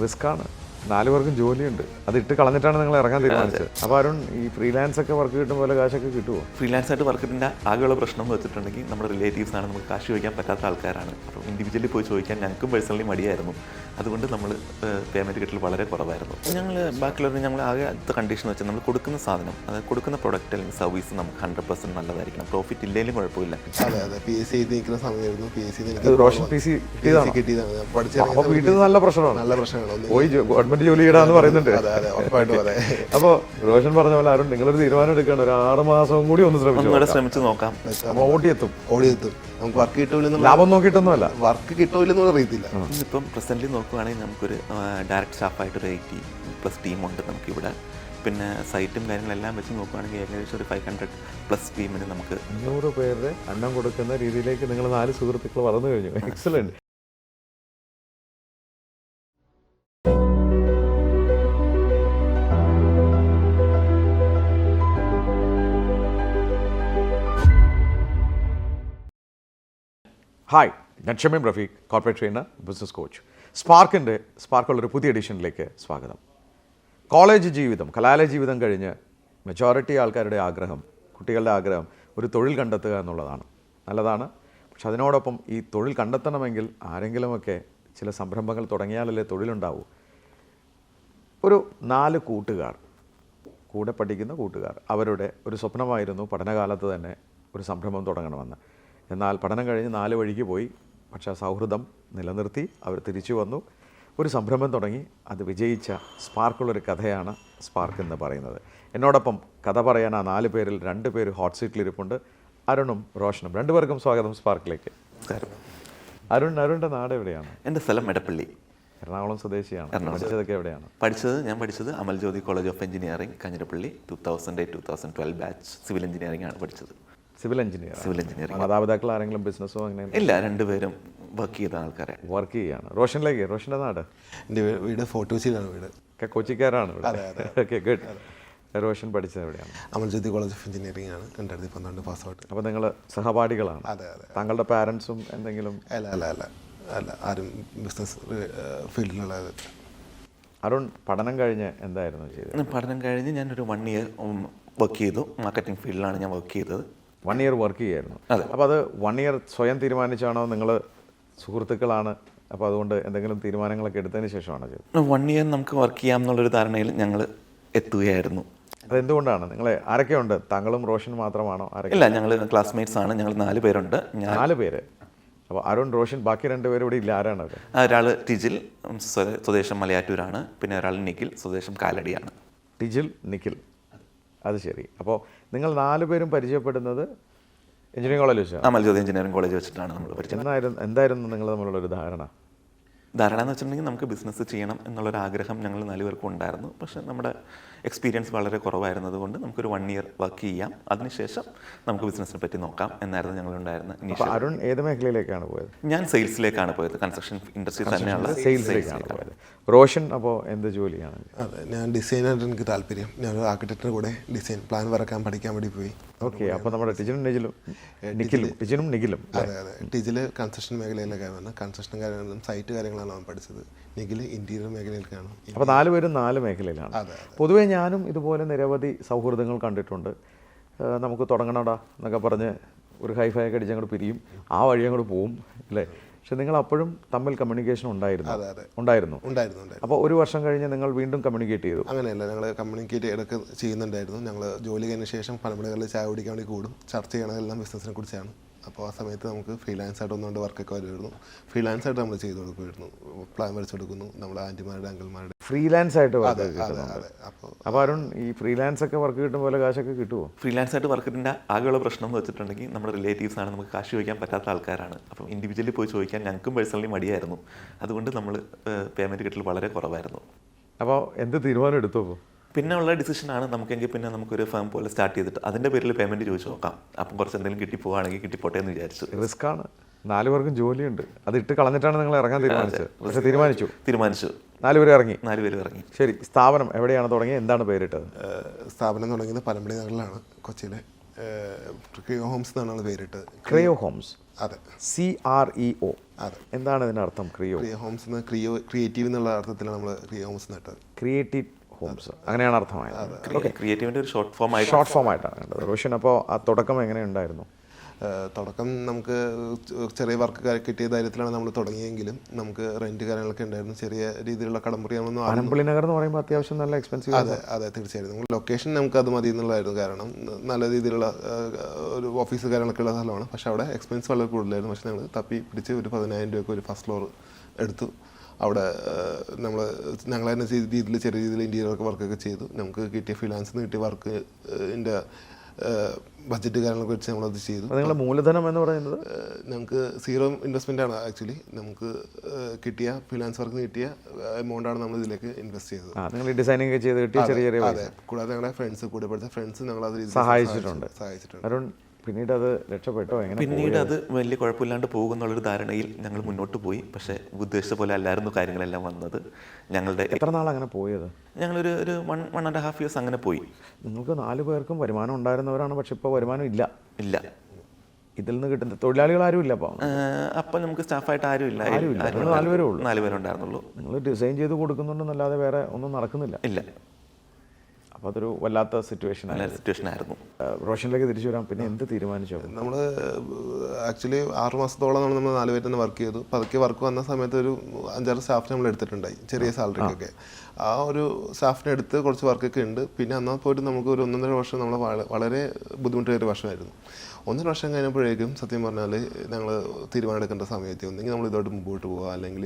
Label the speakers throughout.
Speaker 1: Risk ആണ് നാല് പേർക്കും ജോലിയുണ്ട്. അത് ഇട്ട് കളഞ്ഞിട്ടാണ് നിങ്ങൾ ഇറങ്ങാൻ തീരുമാനിച്ചത്. അപ്പോൾ അരുൺ ഈ ഫ്രീലാൻസ് ഒക്കെ വർക്ക് കിട്ടും പോലെ കാശൊക്കെ കിട്ടുമോ
Speaker 2: ഫ്രീലാൻസ് ആയിട്ട് വർക്ക് കിട്ടുന്ന ആകെയുള്ള പ്രശ്നം എന്ന് വെച്ചിട്ടുണ്ടെങ്കിൽ നമ്മുടെ റിലേറ്റീവ്സ് ആണ് നമുക്ക് കാശ് ചോദിക്കാൻ പറ്റാത്ത ആൾക്കാരാണ്. അപ്പോൾ ഇൻഡിവിജ്വലി പോയി ചോദിക്കാൻ ഞങ്ങൾക്കും പേഴ്സണലി മടിയായിരുന്നു. അതുകൊണ്ട് നമ്മൾ പേയ്മെന്റ് കിട്ടൽ വളരെ കുറവായിരുന്നു. ഞങ്ങൾ ബാക്കിയുള്ളവർ ഞങ്ങൾ ആകെ അടുത്ത കണ്ടീഷൻ വെച്ചാൽ നമ്മൾ കൊടുക്കുന്ന സാധനം അതായത് കൊടുക്കുന്ന പ്രൊഡക്റ്റ് അല്ലെങ്കിൽ സർവീസ് നമുക്ക് ഹൺഡ്രഡ് പെർസെന്റ് നല്ലതായിരിക്കണം. പ്രോഫിറ്റ് ഇല്ലെങ്കിലും കുഴപ്പമില്ല.
Speaker 3: അതെ അതെ. പി എസ് സി നിൽക്കുന്ന സമയമായിരുന്നു. P S C
Speaker 1: Roshan P C കിട്ടിയതാണോ? വീട്ടിൽ നല്ല പ്രശ്നമാണ്.
Speaker 3: നല്ല പ്രശ്നമാണ്.
Speaker 1: പോയി ഗവൺമെന്റ് ജോലി ഇടാന്ന് പറയുന്നുണ്ട്.
Speaker 3: അതെ അതെ.
Speaker 1: അപ്പോൾ റോഷൻ പറഞ്ഞ പോലെ അരുൺ നിങ്ങളൊരു തീരുമാനം എടുക്കണം ഒരു ആറ് മാസവും കൂടി ഒന്ന് ശ്രമിച്ചു?
Speaker 2: ശ്രമിച്ചു ശ്രമിച്ച് നോക്കാം
Speaker 1: ഓടിയെത്തും
Speaker 3: ഓടിയെത്തും നമുക്ക് വർക്ക് കിട്ടൂലെന്ന്
Speaker 1: ലാഭം നോക്കിയിട്ടൊന്നുമല്ല.
Speaker 3: വർക്ക് കിട്ടൂലെന്നുള്ള അറിയത്തില്ല.
Speaker 2: ഇപ്പം പ്രസന്റ് നോക്കുവാണെങ്കിൽ നമുക്കൊരു ഡയറക്റ്റ് സ്റ്റാഫായിട്ട് ഒരു എയ്റ്റി പ്ലസ് ടീമുണ്ട് നമുക്കിവിടെ. പിന്നെ സൈറ്റും കാര്യങ്ങളെല്ലാം വെച്ച് നോക്കുവാണെങ്കിൽ ഏകദേശം ഒരു ഫൈവ് ഹൺഡ്രഡ് പ്ലസ് ടീമിന് നമുക്ക്
Speaker 1: അഞ്ഞൂറ് പേരുടെ എണ്ണം കൊടുക്കുന്ന രീതിയിലേക്ക് നിങ്ങൾ നാല് സുഹൃത്തുക്കൾ വളർന്നു കഴിഞ്ഞു. എക്സലന്റ് ഹായ് ഞാൻ Shameem Rafeeq corporate trainer business coach സ്പാർക്കിന്റെ സ്പാർക്കുള്ളൊരു പുതിയ എഡിഷനിലേക്ക് സ്വാഗതം. കോളേജ് ജീവിതം കലാലയ ജീവിതം കഴിഞ്ഞ് മെജോറിറ്റി ആൾക്കാരുടെ ആഗ്രഹം കുട്ടികളുടെ ആഗ്രഹം ഒരു തൊഴിൽ കണ്ടെത്തുക എന്നുള്ളതാണ്. നല്ലതാണ്. പക്ഷെ അതിനോടൊപ്പം ഈ തൊഴിൽ കണ്ടെത്തണമെങ്കിൽ ആരെങ്കിലുമൊക്കെ ചില സംരംഭങ്ങൾ തുടങ്ങിയാലല്ലേ തൊഴിലുണ്ടാവൂ. ഒരു നാല് കൂട്ടുകാർ കൂടെ പഠിക്കുന്ന കൂട്ടുകാർ അവരുടെ ഒരു സ്വപ്നമായിരുന്നു പഠനകാലത്ത് തന്നെ ഒരു സംരംഭം തുടങ്ങണമെന്ന്. എന്നാൽ പഠനം കഴിഞ്ഞ് നാല് വഴിക്ക് പോയി. പക്ഷേ സൗഹൃദം നിലനിർത്തി. അവർ തിരിച്ചു വന്നു. ഒരു സംരംഭം തുടങ്ങി. അത് വിജയിച്ച സ്പാർക്കുള്ളൊരു കഥയാണ് സ്പാർക്ക് എന്ന് പറയുന്നത്. എന്നോടൊപ്പം കഥ പറയാൻ ആ നാല് പേരിൽ രണ്ട് പേര് ഹോട്ട് സീറ്റിൽ ഇരിപ്പുണ്ട് അരുണും റോഷനും. രണ്ടുപേർക്കും സ്വാഗതം സ്പാർക്കിലേക്ക്. അരുൺ അരുണിന്റെ നാട് എവിടെയാണ്?
Speaker 2: എന്റെ സ്ഥലം എടപ്പള്ളി
Speaker 1: എറണാകുളം സ്വദേശിയാണ്. പഠിച്ചതൊക്കെ എവിടെയാണ്?
Speaker 2: പഠിച്ചത് ഞാൻ പഠിച്ചത് Amal Jyothi college of engineering Kanjirappally two thousand eight two thousand twelve batch civil engineering ആണ് പഠിച്ചത്.
Speaker 1: Civil engineer
Speaker 2: civil engineering.
Speaker 1: മാതാപിതാക്കൾ ആരെങ്കിലും ബിസിനസ്സോ അങ്ങനെ
Speaker 2: ഇല്ല രണ്ടുപേരും വർക്ക് ചെയ്ത ആൾക്കാരെ.
Speaker 1: വർക്ക് ചെയ്യാണ്. റോഷനിലേക്ക് റോഷന്റെ നാട്?
Speaker 3: എന്റെ വീട് ഫോർട്ട് കൊച്ചിയിലാണ് വീട്.
Speaker 1: ഒക്കെ കൊച്ചിക്കാരാണ് ഓക്കെ ഗുഡ്. റോഷൻ പഠിച്ചത് എവിടെയാണ്?
Speaker 3: അമൽജ്യോതി കോളേജ് ഓഫ് എഞ്ചിനീയറിംഗ് ആണ് രണ്ടായിരത്തി പന്ത്രണ്ട് പാസ് ഔട്ട്
Speaker 1: അപ്പോൾ നിങ്ങൾ സഹപാഠികളാണ്.
Speaker 3: അതെ അതെ.
Speaker 1: താങ്കളുടെ പാരൻസും എന്തെങ്കിലും?
Speaker 3: അല്ല അല്ല അല്ല അല്ല ആരും ബിസിനസ് ഫീൽഡിലുള്ള
Speaker 1: അരുൺ പഠനം കഴിഞ്ഞ് എന്തായിരുന്നു ചെയ്തത്?
Speaker 2: പഠനം കഴിഞ്ഞ് ഞാനൊരു വൺ ഇയർ വർക്ക് ചെയ്തു. മാർക്കറ്റിംഗ് ഫീൽഡിലാണ് ഞാൻ വർക്ക് ചെയ്തത്.
Speaker 1: വൺ ഇയർ വർക്ക് ചെയ്യായിരുന്നു.
Speaker 2: അതെ.
Speaker 1: അപ്പോൾ അത് വൺ ഇയർ സ്വയം തീരുമാനിച്ചാണോ നിങ്ങൾ സുഹൃത്തുക്കളാണ്? അപ്പോൾ അതുകൊണ്ട് എന്തെങ്കിലും തീരുമാനങ്ങളൊക്കെ എടുത്തതിന് ശേഷമാണോ ചെയ്തത്?
Speaker 2: വൺ ഇയർ നമുക്ക് വർക്ക് ചെയ്യാം എന്നുള്ളൊരു ധാരണയിൽ ഞങ്ങൾ എത്തുകയായിരുന്നു.
Speaker 1: അതെന്തുകൊണ്ടാണ് നിങ്ങളെ ആരൊക്കെയുണ്ട്? താങ്കളും റോഷൻ മാത്രമാണോ ആരൊക്കെ?
Speaker 2: ഇല്ല ഞങ്ങൾ ക്ലാസ്മേറ്റ്സ് ആണ്. ഞങ്ങൾ നാല് പേരുണ്ട്.
Speaker 1: നാല് പേര്. അപ്പോൾ അരുൺ റോഷൻ ബാക്കി രണ്ടുപേരും ഇവിടെ ഇല്ല. ആരാണ്
Speaker 2: ഒരാൾ ടിജിൽ സ്വദേശം മലയാറ്റൂരാണ്. പിന്നെ ഒരാൾ നിഖിൽ സ്വദേശം കാലടിയാണ്.
Speaker 1: ടിജിൽ നിഖിൽ. അത് ശരി. അപ്പോൾ നിങ്ങൾ നാല് പേരും പരിചയപ്പെടുന്നത് എഞ്ചിനീയറിംഗ് കോളേജ് വെച്ചാണ്.
Speaker 2: അമൽ ജ്യോതി എഞ്ചിനീയറിംഗ് കോളേജ് വെച്ചിട്ടാണ് നമ്മൾ
Speaker 1: എന്തായിരുന്നു നിങ്ങൾ തമ്മിലുള്ള ഒരു ധാരണ?
Speaker 2: ധാരണ എന്ന് വെച്ചിട്ടുണ്ടെങ്കിൽ നമുക്ക് ബിസിനസ് ചെയ്യണം എന്നുള്ളൊരു ആഗ്രഹം ഞങ്ങൾ നാലുപേർക്കും ഉണ്ടായിരുന്നു. പക്ഷേ നമ്മുടെ എക്സ്പീരിയൻസ് വളരെ കുറവായിരുന്നത് കൊണ്ട് നമുക്കൊരു വൺ ഇയർ വർക്ക് ചെയ്യാം. അതിനുശേഷം നമുക്ക് ബിസിനസ്സിനെ പറ്റി നോക്കാം എന്നായിരുന്നു ഞങ്ങളുണ്ടായിരുന്ന
Speaker 1: അപ്പോൾ അരുൺ ഏത് മേഖലയിലേക്കാണ് പോയത്?
Speaker 2: ഞാൻ സെയിൽസിലേക്കാണ് പോയത്. കൺസ്ട്രക്ഷൻ ഇൻഡസ്ട്രി തന്നെയുള്ള
Speaker 1: സെയിൽസിലേക്കാണ് പോയത്. റോഷൻ അപ്പോൾ എന്ത് ജോലിയാണ്?
Speaker 3: അതെ ഞാൻ ഡിസൈനായിട്ട് എനിക്ക് താല്പര്യം. ഞാൻ ഒരു ആർക്കിടെക്റ്റിന്റെ കൂടെ ഡിസൈൻ പ്ലാൻ വരക്കാൻ പഠിക്കാൻ വേണ്ടി പോയി.
Speaker 1: ഓക്കെ അപ്പോൾ നമ്മുടെ ടിജിനും നിഖിലും നിഖിലും ടിജിനും നിഖിലും
Speaker 3: അതെ അതെ. ടിജിൽ കൺസ്ട്രക്ഷൻ മേഖലയിലേക്കാണ് വന്നത് കൺസ്ട്രക്ഷൻ കാര്യങ്ങളും സൈറ്റ് കാര്യങ്ങളാണ് അവൻ പഠിച്ചത്. നിഖിൽ ഇന്റീരിയർ മേഖലയിലേക്കാണ്
Speaker 1: അപ്പോൾ നാല് പേരും നാല് മേഖലയിലാണ്. പൊതുവേ ഞാനും ഇതുപോലെ നിരവധി സൗഹൃദങ്ങൾ കണ്ടിട്ടുണ്ട്. നമുക്ക് തുടങ്ങണടാ എന്നൊക്കെ പറഞ്ഞ് ഒരു ഹൈഫൈ ഒക്കെ അടിച്ച് അങ്ങോട്ട് പിരിയും. ആ വഴി അങ്ങോട്ട് പോവും അല്ലേ? പക്ഷെ നിങ്ങൾ അപ്പോഴും തമ്മിൽ കമ്മ്യൂണിക്കേഷൻ ഉണ്ടായിരുന്നു. ഉണ്ടായിരുന്നു.
Speaker 3: ഉണ്ടായിരുന്നു
Speaker 1: അപ്പോൾ ഒരു വർഷം കഴിഞ്ഞ് നിങ്ങൾ വീണ്ടും കമ്മ്യൂണിക്കേറ്റ് ചെയ്തു.
Speaker 3: അങ്ങനെയല്ല ഞങ്ങൾ കമ്മ്യൂണിക്കേറ്റ് ഇടയ്ക്ക് ചെയ്യുന്നുണ്ടായിരുന്നു. ഞങ്ങൾ ജോലി കഴിഞ്ഞ ശേഷം പലമുടകളിൽ ചായ കുടിക്കാൻ വേണ്ടി കൂടും. ചർച്ച ചെയ്യണതെല്ലാം ബിസിനസ്സിനെ കുറിച്ചാണ്. അപ്പോൾ ആ സമയത്ത് നമുക്ക് ഫ്രീലാൻസ് ആയിട്ട് ഒന്നുകൊണ്ട് വർക്കൊക്കെ വരുമായിരുന്നു. ഫ്രീലാൻസ് ആയിട്ട് നമ്മൾ ചെയ്ത് കൊടുക്കുമായിരുന്നു. പ്ലാൻ വരച്ചു കൊടുക്കുന്നു നമ്മുടെ ആന്റിമാരുടെ അങ്കിൾമാരുടെ.
Speaker 1: ഫ്രീലാൻസ് ആയിട്ട് വർക്ക്
Speaker 3: അതെ അതെ അപ്പോൾ
Speaker 1: അപ്പോൾ അരുൺ ഈ ഫ്രീലാൻസ് ഒക്കെ വർക്ക് കിട്ടും പോലെ കാശൊക്കെ കിട്ടുമോ
Speaker 2: ഫ്രീലാൻസ് ആയിട്ട് വർക്കിന്റെ ആകെയുള്ള പ്രശ്നം എന്ന് വെച്ചിട്ടുണ്ടെങ്കിൽ നമ്മുടെ റിലേറ്റീവ്സ് ആണ് നമുക്ക് കാശ് ചോദിക്കാൻ പറ്റാത്ത ആൾക്കാരാണ്. അപ്പം ഇൻഡിവിജ്വലി പോയി ചോദിക്കാൻ ഞങ്ങൾക്കും പേഴ്സണലി മടിയായിരുന്നു. അതുകൊണ്ട് നമ്മൾ പേയ്മെന്റ് കിട്ടൽ വളരെ കുറവായിരുന്നു.
Speaker 1: അപ്പോൾ എന്ത് തീരുമാനം എടുത്തു അപ്പോൾ?
Speaker 2: പിന്നെ ഉള്ള ഡിസിഷനാണ് നമുക്കെങ്കിൽ പിന്നെ നമുക്കൊരു ഫേം പോലെ സ്റ്റാർട്ട് ചെയ്തിട്ട് അതിന്റെ പേരിൽ പേയ്മെന്റ് ചോദിച്ചു നോക്കാം. അപ്പം കുറച്ച് എന്തെങ്കിലും കിട്ടിപ്പോവാണെങ്കിൽ കിട്ടിപ്പോട്ടെ എന്ന് വിചാരിച്ചു.
Speaker 1: റിസ്ക് ആണ് നാല് പേർക്കും ജോലിയുണ്ട്. അത് ഇട്ട് കളഞ്ഞിട്ടാണ് നിങ്ങൾ ഇറങ്ങാൻ തീരുമാനിച്ചത്. പക്ഷേ തീരുമാനിച്ചു.
Speaker 2: തീരുമാനിച്ചു.
Speaker 1: നാല് പേര് ഇറങ്ങി.
Speaker 2: നാല് പേര് ഇറങ്ങി.
Speaker 1: ശരി സ്ഥാപനം എവിടെയാണ് തുടങ്ങിയത്? എന്താണ് പേരിട്ടത്?
Speaker 3: സ്ഥാപനം തുടങ്ങിയത് പലമ്പടി നഗറിലാണ് കൊച്ചിയിലെ. ക്രിയോ ഹോംസ് എന്നാണ് പേരിട്ടത്.
Speaker 1: Creo Homes?
Speaker 3: അതെ.
Speaker 1: C R E O.
Speaker 3: അതെ.
Speaker 1: എന്താണ് ഇതിനർത്ഥം അർത്ഥം ക്രിയോ?
Speaker 3: ക്രിയ ഹോംസ് എന്ന് ക്രിയോ ക്രിയേറ്റീവ് എന്നുള്ള അർത്ഥത്തിലാണ് നമ്മൾ ക്രിയോ ഹോംസ് നട്ടത്
Speaker 1: ക്രിയേറ്റീവ് ഹോംസ് അങ്ങനെയാണ് അർത്ഥമായത്.
Speaker 2: ഓക്കെ ക്രിയേറ്റീവിന്റെ ഒരു ഷോർട്ട് ഫോം ആയിട്ട്
Speaker 1: ഷോർട്ട് ഫോം ആയിട്ടാണ് കണ്ടത്. റോഷൻ അപ്പോൾ ആ തുടക്കം എങ്ങനെ
Speaker 3: ഉണ്ടായിരുന്നു? തുടക്കം നമുക്ക് ചെറിയ വർക്ക് കിട്ടിയ ധൈര്യത്തിലാണ് നമ്മൾ തുടങ്ങിയെങ്കിലും നമുക്ക് റെന്റ് കാര്യങ്ങളൊക്കെ ഉണ്ടായിരുന്നു. ചെറിയ രീതിയിലുള്ള കടമ്പറിയാണെന്നും ആദ്യം
Speaker 1: പനമ്പള്ളി നഗർ എന്ന് പറയുമ്പോൾ അത്യാവശ്യം നല്ല എക്സ്പെൻസീവ്
Speaker 3: അതെ അതെ തീർച്ചയായിട്ടും. നമ്മൾ ലൊക്കേഷൻ നമുക്ക് അത് മതി എന്നുള്ളതായിരുന്നു കാരണം നല്ല രീതിയിലുള്ള ഒരു ഓഫീസ് കാര്യങ്ങളൊക്കെ ഉള്ള സ്ഥലമാണ്. പക്ഷെ അവിടെ എക്സ്പെൻസ് വളരെ കൂടുതലായിരുന്നു. പക്ഷെ ഞങ്ങൾ തപ്പി പിടിച്ച് ഒരു പതിനായിരം രൂപയ്ക്ക് ഒരു ഫസ്റ്റ് ഫ്ലോർ എടുത്തു. അവിടെ നമ്മൾ ഞങ്ങൾ തന്നെ ചെയ്ത രീതിയിൽ ചെറിയ രീതിയിൽ ഇന്റീരിയർ വർക്കൊക്കെ ചെയ്തു. നമുക്ക് കിട്ടിയ ഫിനാൻസിൽ നിന്ന് കിട്ടിയ വർക്ക് ഇതിന്റെ ബഡ്ജറ്റ് കാര്യങ്ങളൊക്കെ വെച്ച് നമ്മളത് ചെയ്തു.
Speaker 1: നിങ്ങളുടെ മൂലധനം എന്ന് പറയുന്നത്?
Speaker 3: നമുക്ക് സീറോ ഇൻവെസ്റ്റ്മെന്റ് ആണ് ആക്ച്വലി നമുക്ക് കിട്ടിയ ഫിനാൻസ് വർക്ക് കിട്ടിയ എമൗണ്ട് ആണ് നമ്മൾ ഇതിലേക്ക് ഇൻവെസ്റ്റ് ചെയ്തത്.
Speaker 1: നിങ്ങൾ ഡിസൈനിങ് ചെയ്ത് കിട്ടിയ ചെറിയ ചെറിയ
Speaker 3: അതെ. കൂടാതെ ഞങ്ങളുടെ ഫ്രണ്ട്സ് കൂടെ പഠിച്ച ഫ്രണ്ട്സ് ഞങ്ങൾ അത്
Speaker 1: സഹായിച്ചിട്ടുണ്ട്.
Speaker 3: സഹായിച്ചിട്ടുണ്ട്.
Speaker 1: അരുൺ പിന്നീട് അത് രക്ഷപ്പെട്ടോ? എങ്ങനെ
Speaker 2: പിന്നീട് അത് വലിയ കുഴപ്പമില്ലാണ്ട് പോകുന്നുള്ളൊരു ധാരണയിൽ ഞങ്ങൾ മുന്നോട്ട് പോയി. പക്ഷേ ഉദ്ദേശിച്ച പോലെ അല്ലായിരുന്നു കാര്യങ്ങളെല്ലാം വന്നത്. ഞങ്ങളുടെ
Speaker 1: എത്ര നാൾ അങ്ങനെ പോയത്?
Speaker 2: ഞങ്ങളൊരു ഒരു one one and half years അങ്ങനെ പോയി.
Speaker 1: നിങ്ങൾക്ക് നാല് പേർക്കും വരുമാനം ഉണ്ടായിരുന്നവരാണ് പക്ഷെ ഇപ്പോൾ വരുമാനം ഇല്ല.
Speaker 2: ഇല്ല.
Speaker 1: ഇതിൽ നിന്ന് കിട്ടുന്ന തൊഴിലാളികൾ ആരും ഇല്ല അപ്പോൾ
Speaker 2: ഏഹ് അപ്പം നമുക്ക് സ്റ്റാഫായിട്ട് ആരും ഇല്ല. ആരും
Speaker 1: നാല് നാലുപേരേ ഉള്ളൂ.
Speaker 2: നാല് പേരുണ്ടായിരുന്നുള്ളൂ.
Speaker 1: നിങ്ങൾ ഡിസൈൻ ചെയ്ത് കൊടുക്കുന്നുണ്ടെന്നല്ലാതെ വേറെ ഒന്നും നടക്കുന്നില്ല.
Speaker 2: ഇല്ല.
Speaker 1: അപ്പോൾ അതൊരു വല്ലാത്ത സിറ്റുവേഷൻ
Speaker 2: സിറ്റുവേഷൻ ആയിരുന്നു.
Speaker 1: റോഷനിലേക്ക് തിരിച്ചു വരാം പിന്നെ എന്ത് തീരുമാനിച്ചു
Speaker 3: നമ്മൾ ആക്ച്വലി ആറ് മാസത്തോളം നമ്മൾ നാല് പേര് തന്നെ വർക്ക് ചെയ്തു പതുക്കെ വർക്ക് വന്ന സമയത്ത് ഒരു അഞ്ചാറ് സ്റ്റാഫ് നമ്മൾ എടുത്തിട്ടുണ്ടായി ചെറിയ സാലറിക്കൊക്കെ ആ ഒരു സ്റ്റാഫിനെ എടുത്ത് കുറച്ച് വർക്കൊക്കെ ഉണ്ട്. പിന്നെ എന്നാൽ പോയിട്ട് നമുക്ക് ഒരു ഒന്നൊന്നര വർഷം നമ്മൾ വളരെ ബുദ്ധിമുട്ടേറിയ വർഷമായിരുന്നു. ഒന്നര വർഷം കഴിഞ്ഞപ്പോഴേക്കും സത്യം പറഞ്ഞാൽ ഞങ്ങൾ തീരുമാനമെടുക്കേണ്ട സമയത്ത് ഒന്നെങ്കിൽ നമ്മൾ ഇതോട്ട് മുമ്പോട്ട് പോവുക അല്ലെങ്കിൽ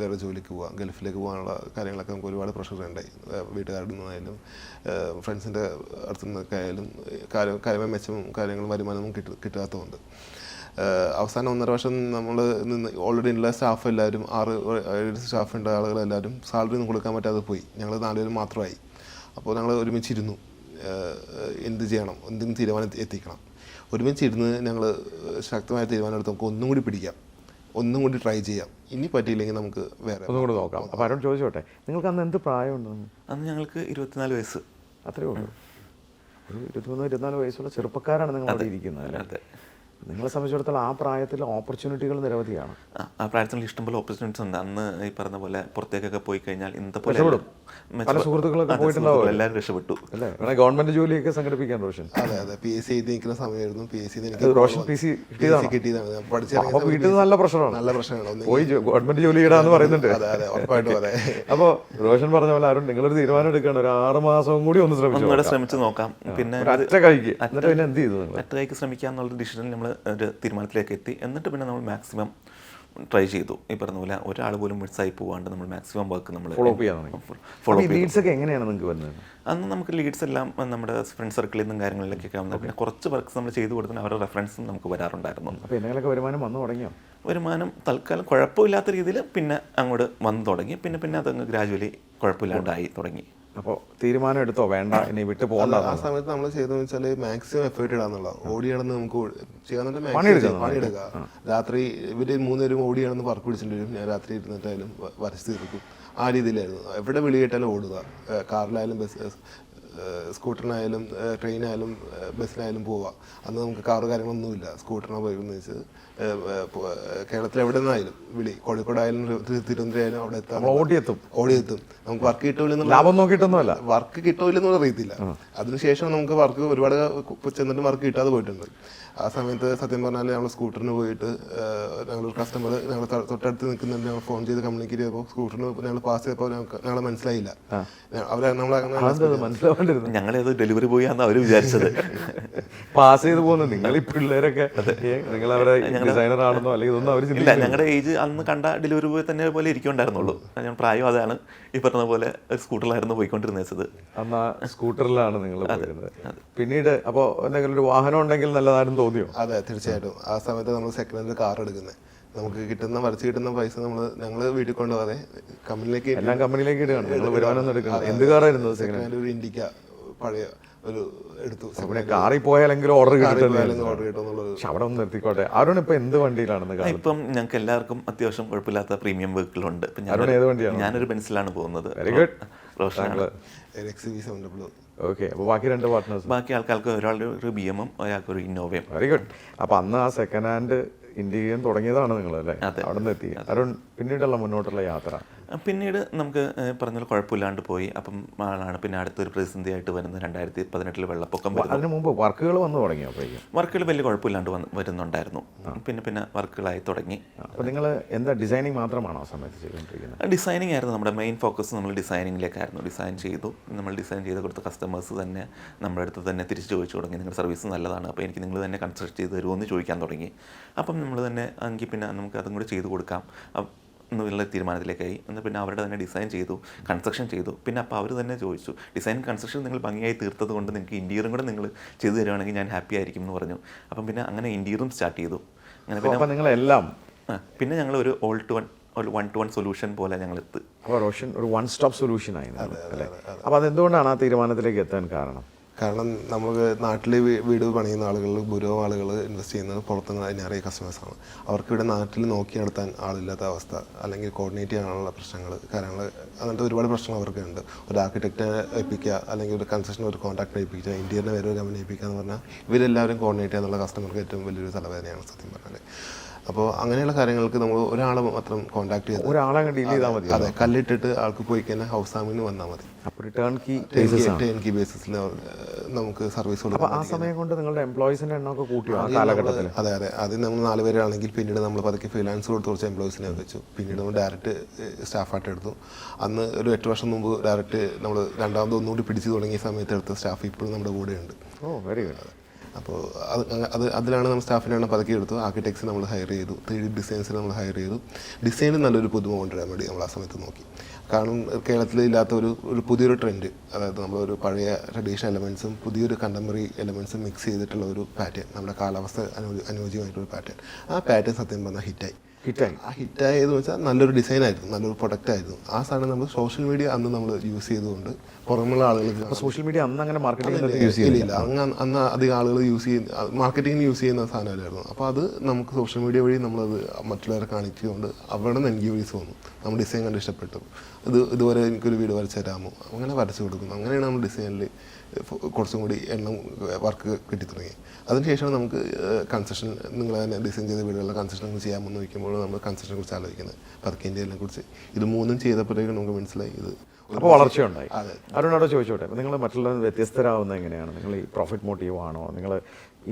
Speaker 3: വേറെ ജോലിക്ക് പോവുക ഗൾഫിലേക്ക് പോകാനുള്ള കാര്യങ്ങളൊക്കെ നമുക്ക് ഒരുപാട് പ്രഷർ ഉണ്ടായി. വീട്ടുകാരുടെ നിന്നായാലും ഫ്രണ്ട്സിന്റെ അടുത്തു നിന്നൊക്കെ ആയാലും കാര്യം കാര്യമായ മെച്ചവും കാര്യങ്ങളും വരുമാനവും കിട്ട കിട്ടാത്തതുകൊണ്ട്. അവസാനം ഒന്നര വർഷം നമ്മൾ നിന്ന് ഓൾറെഡി ഉള്ള സ്റ്റാഫ് എല്ലാവരും ആറ് ഏഴ് സ്റ്റാഫ് ഉണ്ട് ആളുകളെല്ലാവരും സാലറി ഒന്നും കൊടുക്കാൻ പറ്റാതെ പോയി. ഞങ്ങൾ നാലുപേരും മാത്രമായി. അപ്പോൾ ഞങ്ങൾ ഒരുമിച്ചിരുന്നു. എന്ത് ചെയ്യണം? എന്തെങ്കിലും തീരുമാനം എത്തിക്കണം. ഒരുമിച്ചിരുന്ന് ഞങ്ങൾ ശക്തമായ തീരുമാനം എടുത്ത് നമുക്ക് ഒന്നും കൂടി പിടിക്കാം. ഒന്നും കൂടി ട്രൈ ചെയ്യാം. ഇനി പറ്റിയില്ലെങ്കിൽ നമുക്ക് വേറെ
Speaker 1: ഒന്നും കൂടെ നോക്കാം. അപ്പോൾ ആരോട് ചോദിച്ചോട്ടെ നിങ്ങൾക്ക് അന്ന് എന്ത് പ്രായമുണ്ട്
Speaker 2: അന്ന് ഞങ്ങൾക്ക് ഇരുപത്തിനാല് വയസ്സ്.
Speaker 1: അത്രയേ ഉള്ളൂ. ഒരു ഇരുപത്തിമൂന്ന് ഇരുപത്തിനാല് വയസ്സുള്ള ചെറുപ്പക്കാരാണ് നിങ്ങൾ അവിടെ ഇരിക്കുന്നത് അല്ലേ? നിങ്ങളെ സംബന്ധിച്ചിടത്തോളം ആ പ്രായത്തിൽ ഓപ്പർച്യൂണിറ്റികൾ നിരവധിയാണ്.
Speaker 2: ആ, ആ പ്രായത്തിൽ ഇഷ്ടംപോലെ ഓപ്പർച്യൂണിറ്റീസ് ഉണ്ട്. അന്ന് ഈ പറഞ്ഞ പോലെ പുറത്തേക്കൊക്കെ പോയി കഴിഞ്ഞാൽ ഇന്നത്തെ പോലെ
Speaker 1: പല സുഹൃത്തുക്കളൊക്കെ പോയിട്ടുണ്ടാവും.
Speaker 2: എല്ലാവരും രക്ഷപ്പെട്ടു.
Speaker 1: അല്ലേ? ഗവൺമെന്റ് ജോലിയൊക്കെ സംഘടിപ്പിക്കാൻ റോഷൻ.
Speaker 3: അതെ അതെ. പി എസ് സി എഴുതി നിൽക്കുന്ന സമയമായിരുന്നു പി എസ് സി
Speaker 1: ഇത് റോഷൻ പി സി കിട്ടിയതാണ്? വീട്ടിൽ നിന്ന് നല്ല പ്രശ്നമാണ്.
Speaker 3: നല്ല പ്രശ്നമാണ്.
Speaker 1: പോയി ഗവൺമെന്റ് ജോലി ഇടാന്ന് പറയുന്നുണ്ട്.
Speaker 3: അതെ അതെ. ഉറപ്പായിട്ടും അതെ.
Speaker 1: അപ്പോൾ റോഷൻ പറഞ്ഞ പോലെ ആരും നിങ്ങളൊരു തീരുമാനം എടുക്കണം ഒരു ആറ് മാസവും കൂടി ഒന്ന് ശ്രമിച്ചു
Speaker 2: ശ്രമിച്ചു നോക്കാം. പിന്നെ
Speaker 1: ഒരു കൈക്ക്. എന്നിട്ട് പിന്നെ എന്ത് ചെയ്തു നിങ്ങൾ?
Speaker 2: കൈക്ക് ശ്രമിക്കുക എന്നുള്ള ഡിസിഷൻ നമ്മൾ ഒരു തീരുമാനത്തിലേക്ക് എത്തി. എന്നിട്ട് പിന്നെ നമ്മൾ മാക്സിമം ട്രൈ ചെയ്തു. ഈ പറഞ്ഞ പോലെ ഒരാൾ പോലും മിസ്സായി പോവാണ്ട് നമ്മൾ മാക്സിമം വർക്ക് നമ്മൾ
Speaker 1: ഫോളോ
Speaker 2: ഫോളോ
Speaker 1: ലീഡ്സ് ഒക്കെ എങ്ങനെയാണ് നിങ്ങൾക്ക് വരുന്നത്
Speaker 2: അന്ന് നമുക്ക് ലീഡ്സ് എല്ലാം നമ്മുടെ ഫ്രണ്ട് സർക്കിളിൽ നിന്നും കാര്യങ്ങളിലേക്കൊക്കെ വന്നു പിന്നെ കുറച്ച് വർക്ക്സ് നമ്മൾ ചെയ്തു കൊടുത്തിന് അവരുടെ റെഫറൻസും നമുക്ക് വരാറുണ്ടായിരുന്നു.
Speaker 1: അപ്പോൾ എന്തെങ്കിലുമൊക്കെ വരുമാനം വന്നു തുടങ്ങിയോ?
Speaker 2: വരുമാനം തൽക്കാലം കുഴപ്പമില്ലാത്ത രീതിയിൽ പിന്നെ അങ്ങോട്ട് വന്നു തുടങ്ങി. പിന്നെ പിന്നെ അതങ്ങ് ഗ്രാജുവലി കുഴപ്പമില്ലാണ്ടായി തുടങ്ങി.
Speaker 1: അപ്പോൾ തീരുമാനം എടുത്തോ? വേണ്ട ഇനി വിട്ട് പോകണ്ട
Speaker 3: ആ സമയത്ത് നമ്മൾ ചെയ്തതെന്ന് വെച്ചാൽ മാക്സിമം എഫേർട്ട് ഇടാന്നുള്ള ഓടി നടന്ന് നമുക്ക്
Speaker 1: പണിയെടുക്കാം
Speaker 3: പണിയെടുക്കുക രാത്രി ഇവർ മൂന്നുപേരും ഓടി നടന്ന് പറക്ക് പിടിച്ചിട്ട് വരും. ഞാൻ രാത്രി ഇരുന്നിട്ടായാലും വരച്ച് തീർക്കും. ആ രീതിയിലായിരുന്നു. എവിടെ വിളി കേട്ടാലും ഓടുക. കാറിലായാലും ബസ് സ്കൂട്ടറിനായാലും ട്രെയിനായാലും ബസ്സിനായാലും പോവാം. അന്ന് നമുക്ക് കാറ് കാര്യങ്ങളൊന്നുമില്ല. സ്കൂട്ടറിനെ പോയിരുന്നു വെച്ചത് കേരളത്തിൽ എവിടെ നിന്നായാലും വിളി. കോഴിക്കോടായാലും തിരു- തിരുവനന്തപുരം അവിടെ എത്താം
Speaker 1: ഓടിയെത്തും.
Speaker 3: ഓടിയെത്തും. നമുക്ക് വർക്ക് കിട്ടില്ല
Speaker 1: ലാഭം നോക്കിയിട്ടൊന്നുമല്ല.
Speaker 3: വർക്ക് കിട്ടില്ലെന്നുള്ള അറിയത്തില്ല. അതിനുശേഷം നമുക്ക് വർക്ക് ഒരുപാട് ചെന്നിട്ട് വർക്ക് കിട്ടാതെ പോയിട്ടുണ്ട്. ആ സമയത്ത് സത്യം പറഞ്ഞാൽ ഞങ്ങൾ സ്കൂട്ടറിന് പോയിട്ട് ഞങ്ങൾ കസ്റ്റമർ ഞങ്ങൾ തൊട്ടടുത്ത് നിൽക്കുന്നുണ്ട്. ഞങ്ങൾ ഫോൺ ചെയ്ത് കമ്മ്യൂണിക്കേറ്റ് ചെയ്തപ്പോൾ സ്കൂട്ടറിന് ഞങ്ങൾ പാസ് ചെയ്തപ്പോൾ ഞങ്ങൾക്ക് ഞങ്ങളെ മനസ്സിലായില്ല. അവരെ നമ്മളെ
Speaker 1: മനസ്സിലാവാണ്ടിരുന്നു
Speaker 2: ഞങ്ങളത് ഡെലിവറി ബോയ് ആണെന്ന് അവർ വിചാരിച്ചത്.
Speaker 1: പാസ് ചെയ്ത് പോകുന്ന നിങ്ങൾ ഈ പിള്ളേരൊക്കെ നിങ്ങൾ അവരെ ഡിസൈനർ ആണെന്നോ അല്ലെങ്കിൽ ഇതൊന്നും അവർ
Speaker 2: ഇല്ല ഞങ്ങളുടെ ഏജ് അന്ന് കണ്ട ഡെലിവറി ബോയ് തന്നെ പോലെ ഇരിക്കുന്നുണ്ടായിരുന്നുള്ളൂ. ഞാൻ പ്രായം അതാണ്. ഈ പറഞ്ഞ പോലെ ഒരു സ്കൂട്ടറിലായിരുന്നു പോയിക്കൊണ്ടിരുന്നത്
Speaker 1: അന്ന് ആ സ്കൂട്ടറിലാണ് നിങ്ങൾ പോയിരുന്നത്. പിന്നീട് അപ്പോൾ എന്തെങ്കിലും ഒരു വാഹനം ഉണ്ടെങ്കിൽ നല്ലതായിരുന്നു തോന്നിയോ
Speaker 3: അതെ തീർച്ചയായിട്ടും. ആ സമയത്ത് നമ്മൾ സെക്കൻഡ് ഹാൻഡ് കാർ എടുക്കുന്നത് നമുക്ക് കിട്ടുന്ന വരച്ച് കിട്ടുന്ന പൈസ നമ്മൾ ഞങ്ങൾ വീട്ടിൽ കൊണ്ടുപോകാതെ കമ്പനിയിലേക്ക്
Speaker 1: എല്ലാം കമ്പനിയിലേക്ക് ഇടുകയാണ്. നിങ്ങൾ വരുമാനം എടുക്കണം എന്ത് കാറായിരുന്നു
Speaker 3: സെക്കൻഡ് ഹാൻഡ് ഒരു ഇൻഡിക്ക പഴയ ഒരു എടുത്തു.
Speaker 1: പിന്നെ കാറിൽ പോയാലെങ്കിലും ഓർഡർ പക്ഷെ അവിടെ ഒന്ന് നിർത്തിക്കോട്ടെ. അരുൺ ഇപ്പൊ എന്ത് വണ്ടിയിലാണെന്ന് കാണും?
Speaker 2: ഇപ്പം ഞങ്ങൾക്ക് എല്ലാവർക്കും അത്യാവശ്യം കുഴപ്പമില്ലാത്ത പ്രീമിയം
Speaker 1: വെഹിക്കിൾ ഉണ്ട്.
Speaker 2: ഞാനൊരു ബെൻസിലാണ് പോകുന്നത്.
Speaker 1: Very good
Speaker 2: Roshan
Speaker 3: X V seven W
Speaker 1: okay അപ്പോൾ ബാക്കി രണ്ട് പാർട്ട്നേഴ്സ്
Speaker 2: ബാക്കി ആൾക്കാർക്ക് ഒരാളുടെ ഒരു ബി എമ്മും ഒരാൾക്ക് ഒരു ഇന്നോവയും
Speaker 1: വെരി ഗുഡ് അപ്പോൾ അന്ന് ആ സെക്കൻഡ് ഹാൻഡ് ഇന്ത്യയും തുടങ്ങിയതാണ് നിങ്ങൾ അല്ലേ. അവിടെ നിന്ന് എത്തി. അരുൺ പിന്നീടുള്ള മുന്നോട്ടുള്ള യാത്ര.
Speaker 2: പിന്നീട് നമുക്ക് പറഞ്ഞാൽ പറഞ്ഞ കുഴപ്പമില്ലാണ്ട് പോയി. അപ്പം ആണ് പിന്നെ അടുത്തൊരു പ്രതിസന്ധിയായിട്ട് വരുന്നത്. രണ്ടായിരത്തി പതിനെട്ടിൽ വെള്ളപ്പൊക്കം
Speaker 1: അതിന് മുമ്പ് വർക്കുകൾ വന്നു തുടങ്ങി അപ്പോഴേക്കും
Speaker 2: വർക്കുകൾ വലിയ കുഴപ്പമില്ലാണ്ട് വന്ന് വരുന്നുണ്ടായിരുന്നു. പിന്നെ പിന്നെ വർക്കുകളായി തുടങ്ങി.
Speaker 1: അപ്പോൾ നിങ്ങൾ എന്താ ഡിസൈനിങ് മാത്രമാണോ സമയത്ത് ചെയ്തുകൊണ്ടിരിക്കുന്നത്?
Speaker 2: ഡിസൈനിങ് ആയിരുന്നു. നമ്മുടെ മെയിൻ ഫോക്കസ് നമ്മൾ ഡിസൈനിങ്ങിലേക്കായിരുന്നു. ഡിസൈൻ ചെയ്തു. നമ്മൾ ഡിസൈൻ ചെയ്ത് കൊടുത്ത കസ്റ്റമേഴ്സ് തന്നെ നമ്മുടെ അടുത്ത് തന്നെ തിരിച്ചു ചോദിച്ചു തുടങ്ങി. നിങ്ങളുടെ സർവീസ് നല്ലതാണ്. അപ്പോൾ എനിക്ക് നിങ്ങൾ തന്നെ കൺസ്ട്രക്ട് ചെയ്ത് തരുമോ? എന്ന് ചോദിക്കാൻ തുടങ്ങി. അപ്പം നമ്മൾ തന്നെ എങ്കിൽ പിന്നെ നമുക്ക് അതും കൂടി ചെയ്ത് കൊടുക്കാം. എന്നുള്ള തീരുമാനത്തിലേക്കായി. എന്ന് പിന്നെ അവരുടെ തന്നെ ഡിസൈൻ ചെയ്തു കൺസ്ട്രക്ഷൻ ചെയ്തു. പിന്നെ അപ്പോൾ അവർ തന്നെ ചോദിച്ചു ഡിസൈൻ കൺസ്ട്രക്ഷൻ നിങ്ങൾ ഭംഗിയായി തീർത്തത് കൊണ്ട് നിങ്ങൾക്ക് ഇന്റീരിയറും കൂടെ നിങ്ങൾ ചെയ്തു തരുവാണെങ്കിൽ ഞാൻ ഹാപ്പി ആയിരിക്കും എന്ന് പറഞ്ഞു. അപ്പം പിന്നെ അങ്ങനെ ഇന്റീരിയറും സ്റ്റാർട്ട് ചെയ്തു. അങ്ങനെ പിന്നെ
Speaker 1: അപ്പോൾ നിങ്ങളെല്ലാം
Speaker 2: പിന്നെ ഞങ്ങൾ ഒരു ഓൾ ടു വൺ ഒരു വൺ ടു വൺ സൊല്യൂഷൻ പോലെ ഞങ്ങൾ എത്തി.
Speaker 1: റോഷൻ ഒരു വൺ സ്റ്റോപ്പ് സൊല്യൂഷൻ ആയിരുന്നു അല്ലേ? അപ്പോൾ അതെന്തുകൊണ്ടാണ് ആ തീരുമാനത്തിലേക്ക് എത്താൻ കാരണം?
Speaker 3: കാരണം നമ്മൾ നാട്ടിൽ വീട് പണിയുന്ന ആളുകൾ ഭൂരിഭാഗം ആളുകൾ ഇൻവെസ്റ്റ് ചെയ്യുന്നത് പുറത്തുനിന്ന് അതിനറിയ കസ്റ്റമേഴ്സാണ് അവർക്ക് ഇവിടെ നാട്ടിൽ നോക്കി നടത്താൻ ആളില്ലാത്ത അവസ്ഥ അല്ലെങ്കിൽ കോർഡിനേറ്റ് ചെയ്യാനുള്ള പ്രശ്നങ്ങൾ കാര്യങ്ങൾ അങ്ങനത്തെ ഒരുപാട് പ്രശ്നങ്ങൾ അവർക്ക് ഉണ്ട്. ഒരു ആർക്കിടെക്റ്റിനെ ഏൽപ്പിക്കുക അല്ലെങ്കിൽ ഒരു കൺസ്ട്രക്ഷൻ ഒരു കോൺട്രാക്ടറെ ഏൽപ്പിക്കുക ഇന്ത്യയുടെ വേറെ ഒരു കമ്പനി ഏൽപ്പിക്കുക എന്ന് പറഞ്ഞാൽ ഇവരെല്ലാവരും കോർഡിനേറ്റ് ചെയ്യാനുള്ള കസ്റ്റമർക്ക് ഏറ്റവും വലിയൊരു തലവേദനയാണ് സത്യം പറഞ്ഞാൽ അപ്പോൾ അങ്ങനെയുള്ള കാര്യങ്ങൾക്ക് നമ്മൾ ഒരാളെ മാത്രം കോൺടാക്ട് ചെയ്ത്
Speaker 1: ഒരാളെ ഡീൽ ചെയ്താൽ മതി.
Speaker 3: അതെ കല്ലിട്ടിട്ട് ആൾക്ക് പോയി കഴിഞ്ഞാൽ ഹൗസ് ഫാമിന് വന്നാൽ മതി.
Speaker 1: അപ്പോൾ റിട്ടേൺ കീ
Speaker 3: ടെൻ കീ ബേസിസിൽ നമുക്ക് സർവീസ് കൊടുക്കും
Speaker 1: ആ സമയം കൊണ്ട് നിങ്ങളുടെ എംപ്ലോയീസിന്റെ എണ്ണമൊക്കെ കൂട്ടി ആ കാലഘട്ടത്തിൽ
Speaker 3: അതെ അതെ. ആദ്യം നമ്മൾ നാല് പേരാണെങ്കിൽ പിന്നീട് നമ്മൾ പതുക്കെ ഫ്രീലാൻസ് കൊടുത്ത് കുറച്ച് എംപ്ലോയീസിനെ വെച്ചു. പിന്നീട് നമ്മൾ ഡയറക്റ്റ് സ്റ്റാഫായിട്ട് എടുത്തു. അന്ന് ഒരു എട്ട് വർഷം മുമ്പ് ഡയറക്റ്റ് നമ്മൾ രണ്ടാമത് ഒന്നുകൂടി പിടിച്ചു തുടങ്ങിയ സമയത്ത് എടുത്ത സ്റ്റാഫ് ഇപ്പോഴും നമ്മുടെ കൂടെയുണ്ട്.
Speaker 1: ഓ വെരി ഗുഡ്
Speaker 3: അപ്പോൾ അത് അത് അതിലാണ് നമ്മൾ സ്റ്റാഫിലാണ് പതുക്കെ എടുത്തത്. ആർക്കിടെക്ട്സ് നമ്മൾ ഹയർ ചെയ്തു. ത്രീ ഡി ഡിസൈൻസിന് നമ്മൾ ഹയർ ചെയ്തു. ഡിസൈനിൽ നല്ലൊരു പുതുമ കൊണ്ടുവരാൻ വേണ്ടി നമ്മൾ ആ സമയത്ത് നോക്കി. കാരണം കേരളത്തിൽ ഇല്ലാത്ത ഒരു ഒരു പുതിയൊരു ട്രെൻഡ് അതായത് നമ്മളൊരു പഴയ ട്രഡീഷണൽ എലമെൻസും പുതിയൊരു കണ്ടംപററി എലമെൻസും മിക്സ് ചെയ്തിട്ടുള്ള ഒരു പാറ്റേൺ നമ്മുടെ കാലാവസ്ഥ അനു അനുയോജ്യമായിട്ടൊരു പാറ്റേൺ ആ പാറ്റേൺ സത്യം പറഞ്ഞാൽ ഹിറ്റായി
Speaker 1: ഹിറ്റായി.
Speaker 3: ആ ഹിറ്റായെന്ന് വെച്ചാൽ നല്ലൊരു ഡിസൈൻ ആയിരുന്നു നല്ലൊരു പ്രൊഡക്റ്റ് ആയിരുന്നു ആ സാധനം നമ്മൾ സോഷ്യൽ മീഡിയ അന്ന് നമ്മൾ യൂസ് ചെയ്തുകൊണ്ട് പുറമുള്ള
Speaker 1: ആളുകൾ സോഷ്യൽ മീഡിയ അന്ന് അങ്ങനെ മാർക്കറ്റിംഗ് യൂസ്
Speaker 3: ഇല്ല അങ്ങ് അന്ന് അധികം ആളുകൾ യൂസ് ചെയ്യുന്ന മാർക്കറ്റിങ്ങിന് യൂസ് ചെയ്യുന്ന സാധനമല്ലായിരുന്നു. അപ്പോൾ അത് നമുക്ക് സോഷ്യൽ മീഡിയ വഴി നമ്മളത് മറ്റുള്ളവരെ കാണിച്ചുകൊണ്ട് അവിടെ നിന്ന് എൻക്വയറീസ് വന്നു. നമ്മൾ ഡിസൈൻ കണ്ട് ഇഷ്ടപ്പെട്ടു. ഇത് ഇതുവരെ എനിക്കൊരു വീട് വരച്ചു തരാമോ? അങ്ങനെ വരച്ചു കൊടുക്കുന്നു. അങ്ങനെയാണ് നമ്മൾ ഡിസൈനിൽ കുറച്ചും കൂടി എണ്ണം വർക്ക് കിട്ടി തുടങ്ങി. അതിനുശേഷമാണ് നമുക്ക് കൺസെഷൻ നിങ്ങൾ തന്നെ ഡിസൈൻ ചെയ്ത വീടുകളിലെ കൺസെഷൻ ചെയ്യാമെന്ന് വയ്ക്കുമ്പോൾ നമ്മൾ കൺസെഷനെ കുറിച്ച് ആലോചിക്കുന്നത്. പതുക്കെ ഇന്ത്യയിലെ കുറിച്ച്. ഇത് മൂന്നും ചെയ്തപ്പോഴേക്കും നമുക്ക് മനസ്സിലായി. ഇത്
Speaker 1: അപ്പോൾ വളർച്ചയുണ്ടായി. അരുണോട് ചോദിച്ചോട്ടെ നിങ്ങൾ മറ്റുള്ള വ്യത്യസ്തരാകുന്നത് എങ്ങനെയാണ്? നിങ്ങൾ ഈ പ്രോഫിറ്റ് മോട്ടീവ് ആണോ? നിങ്ങൾ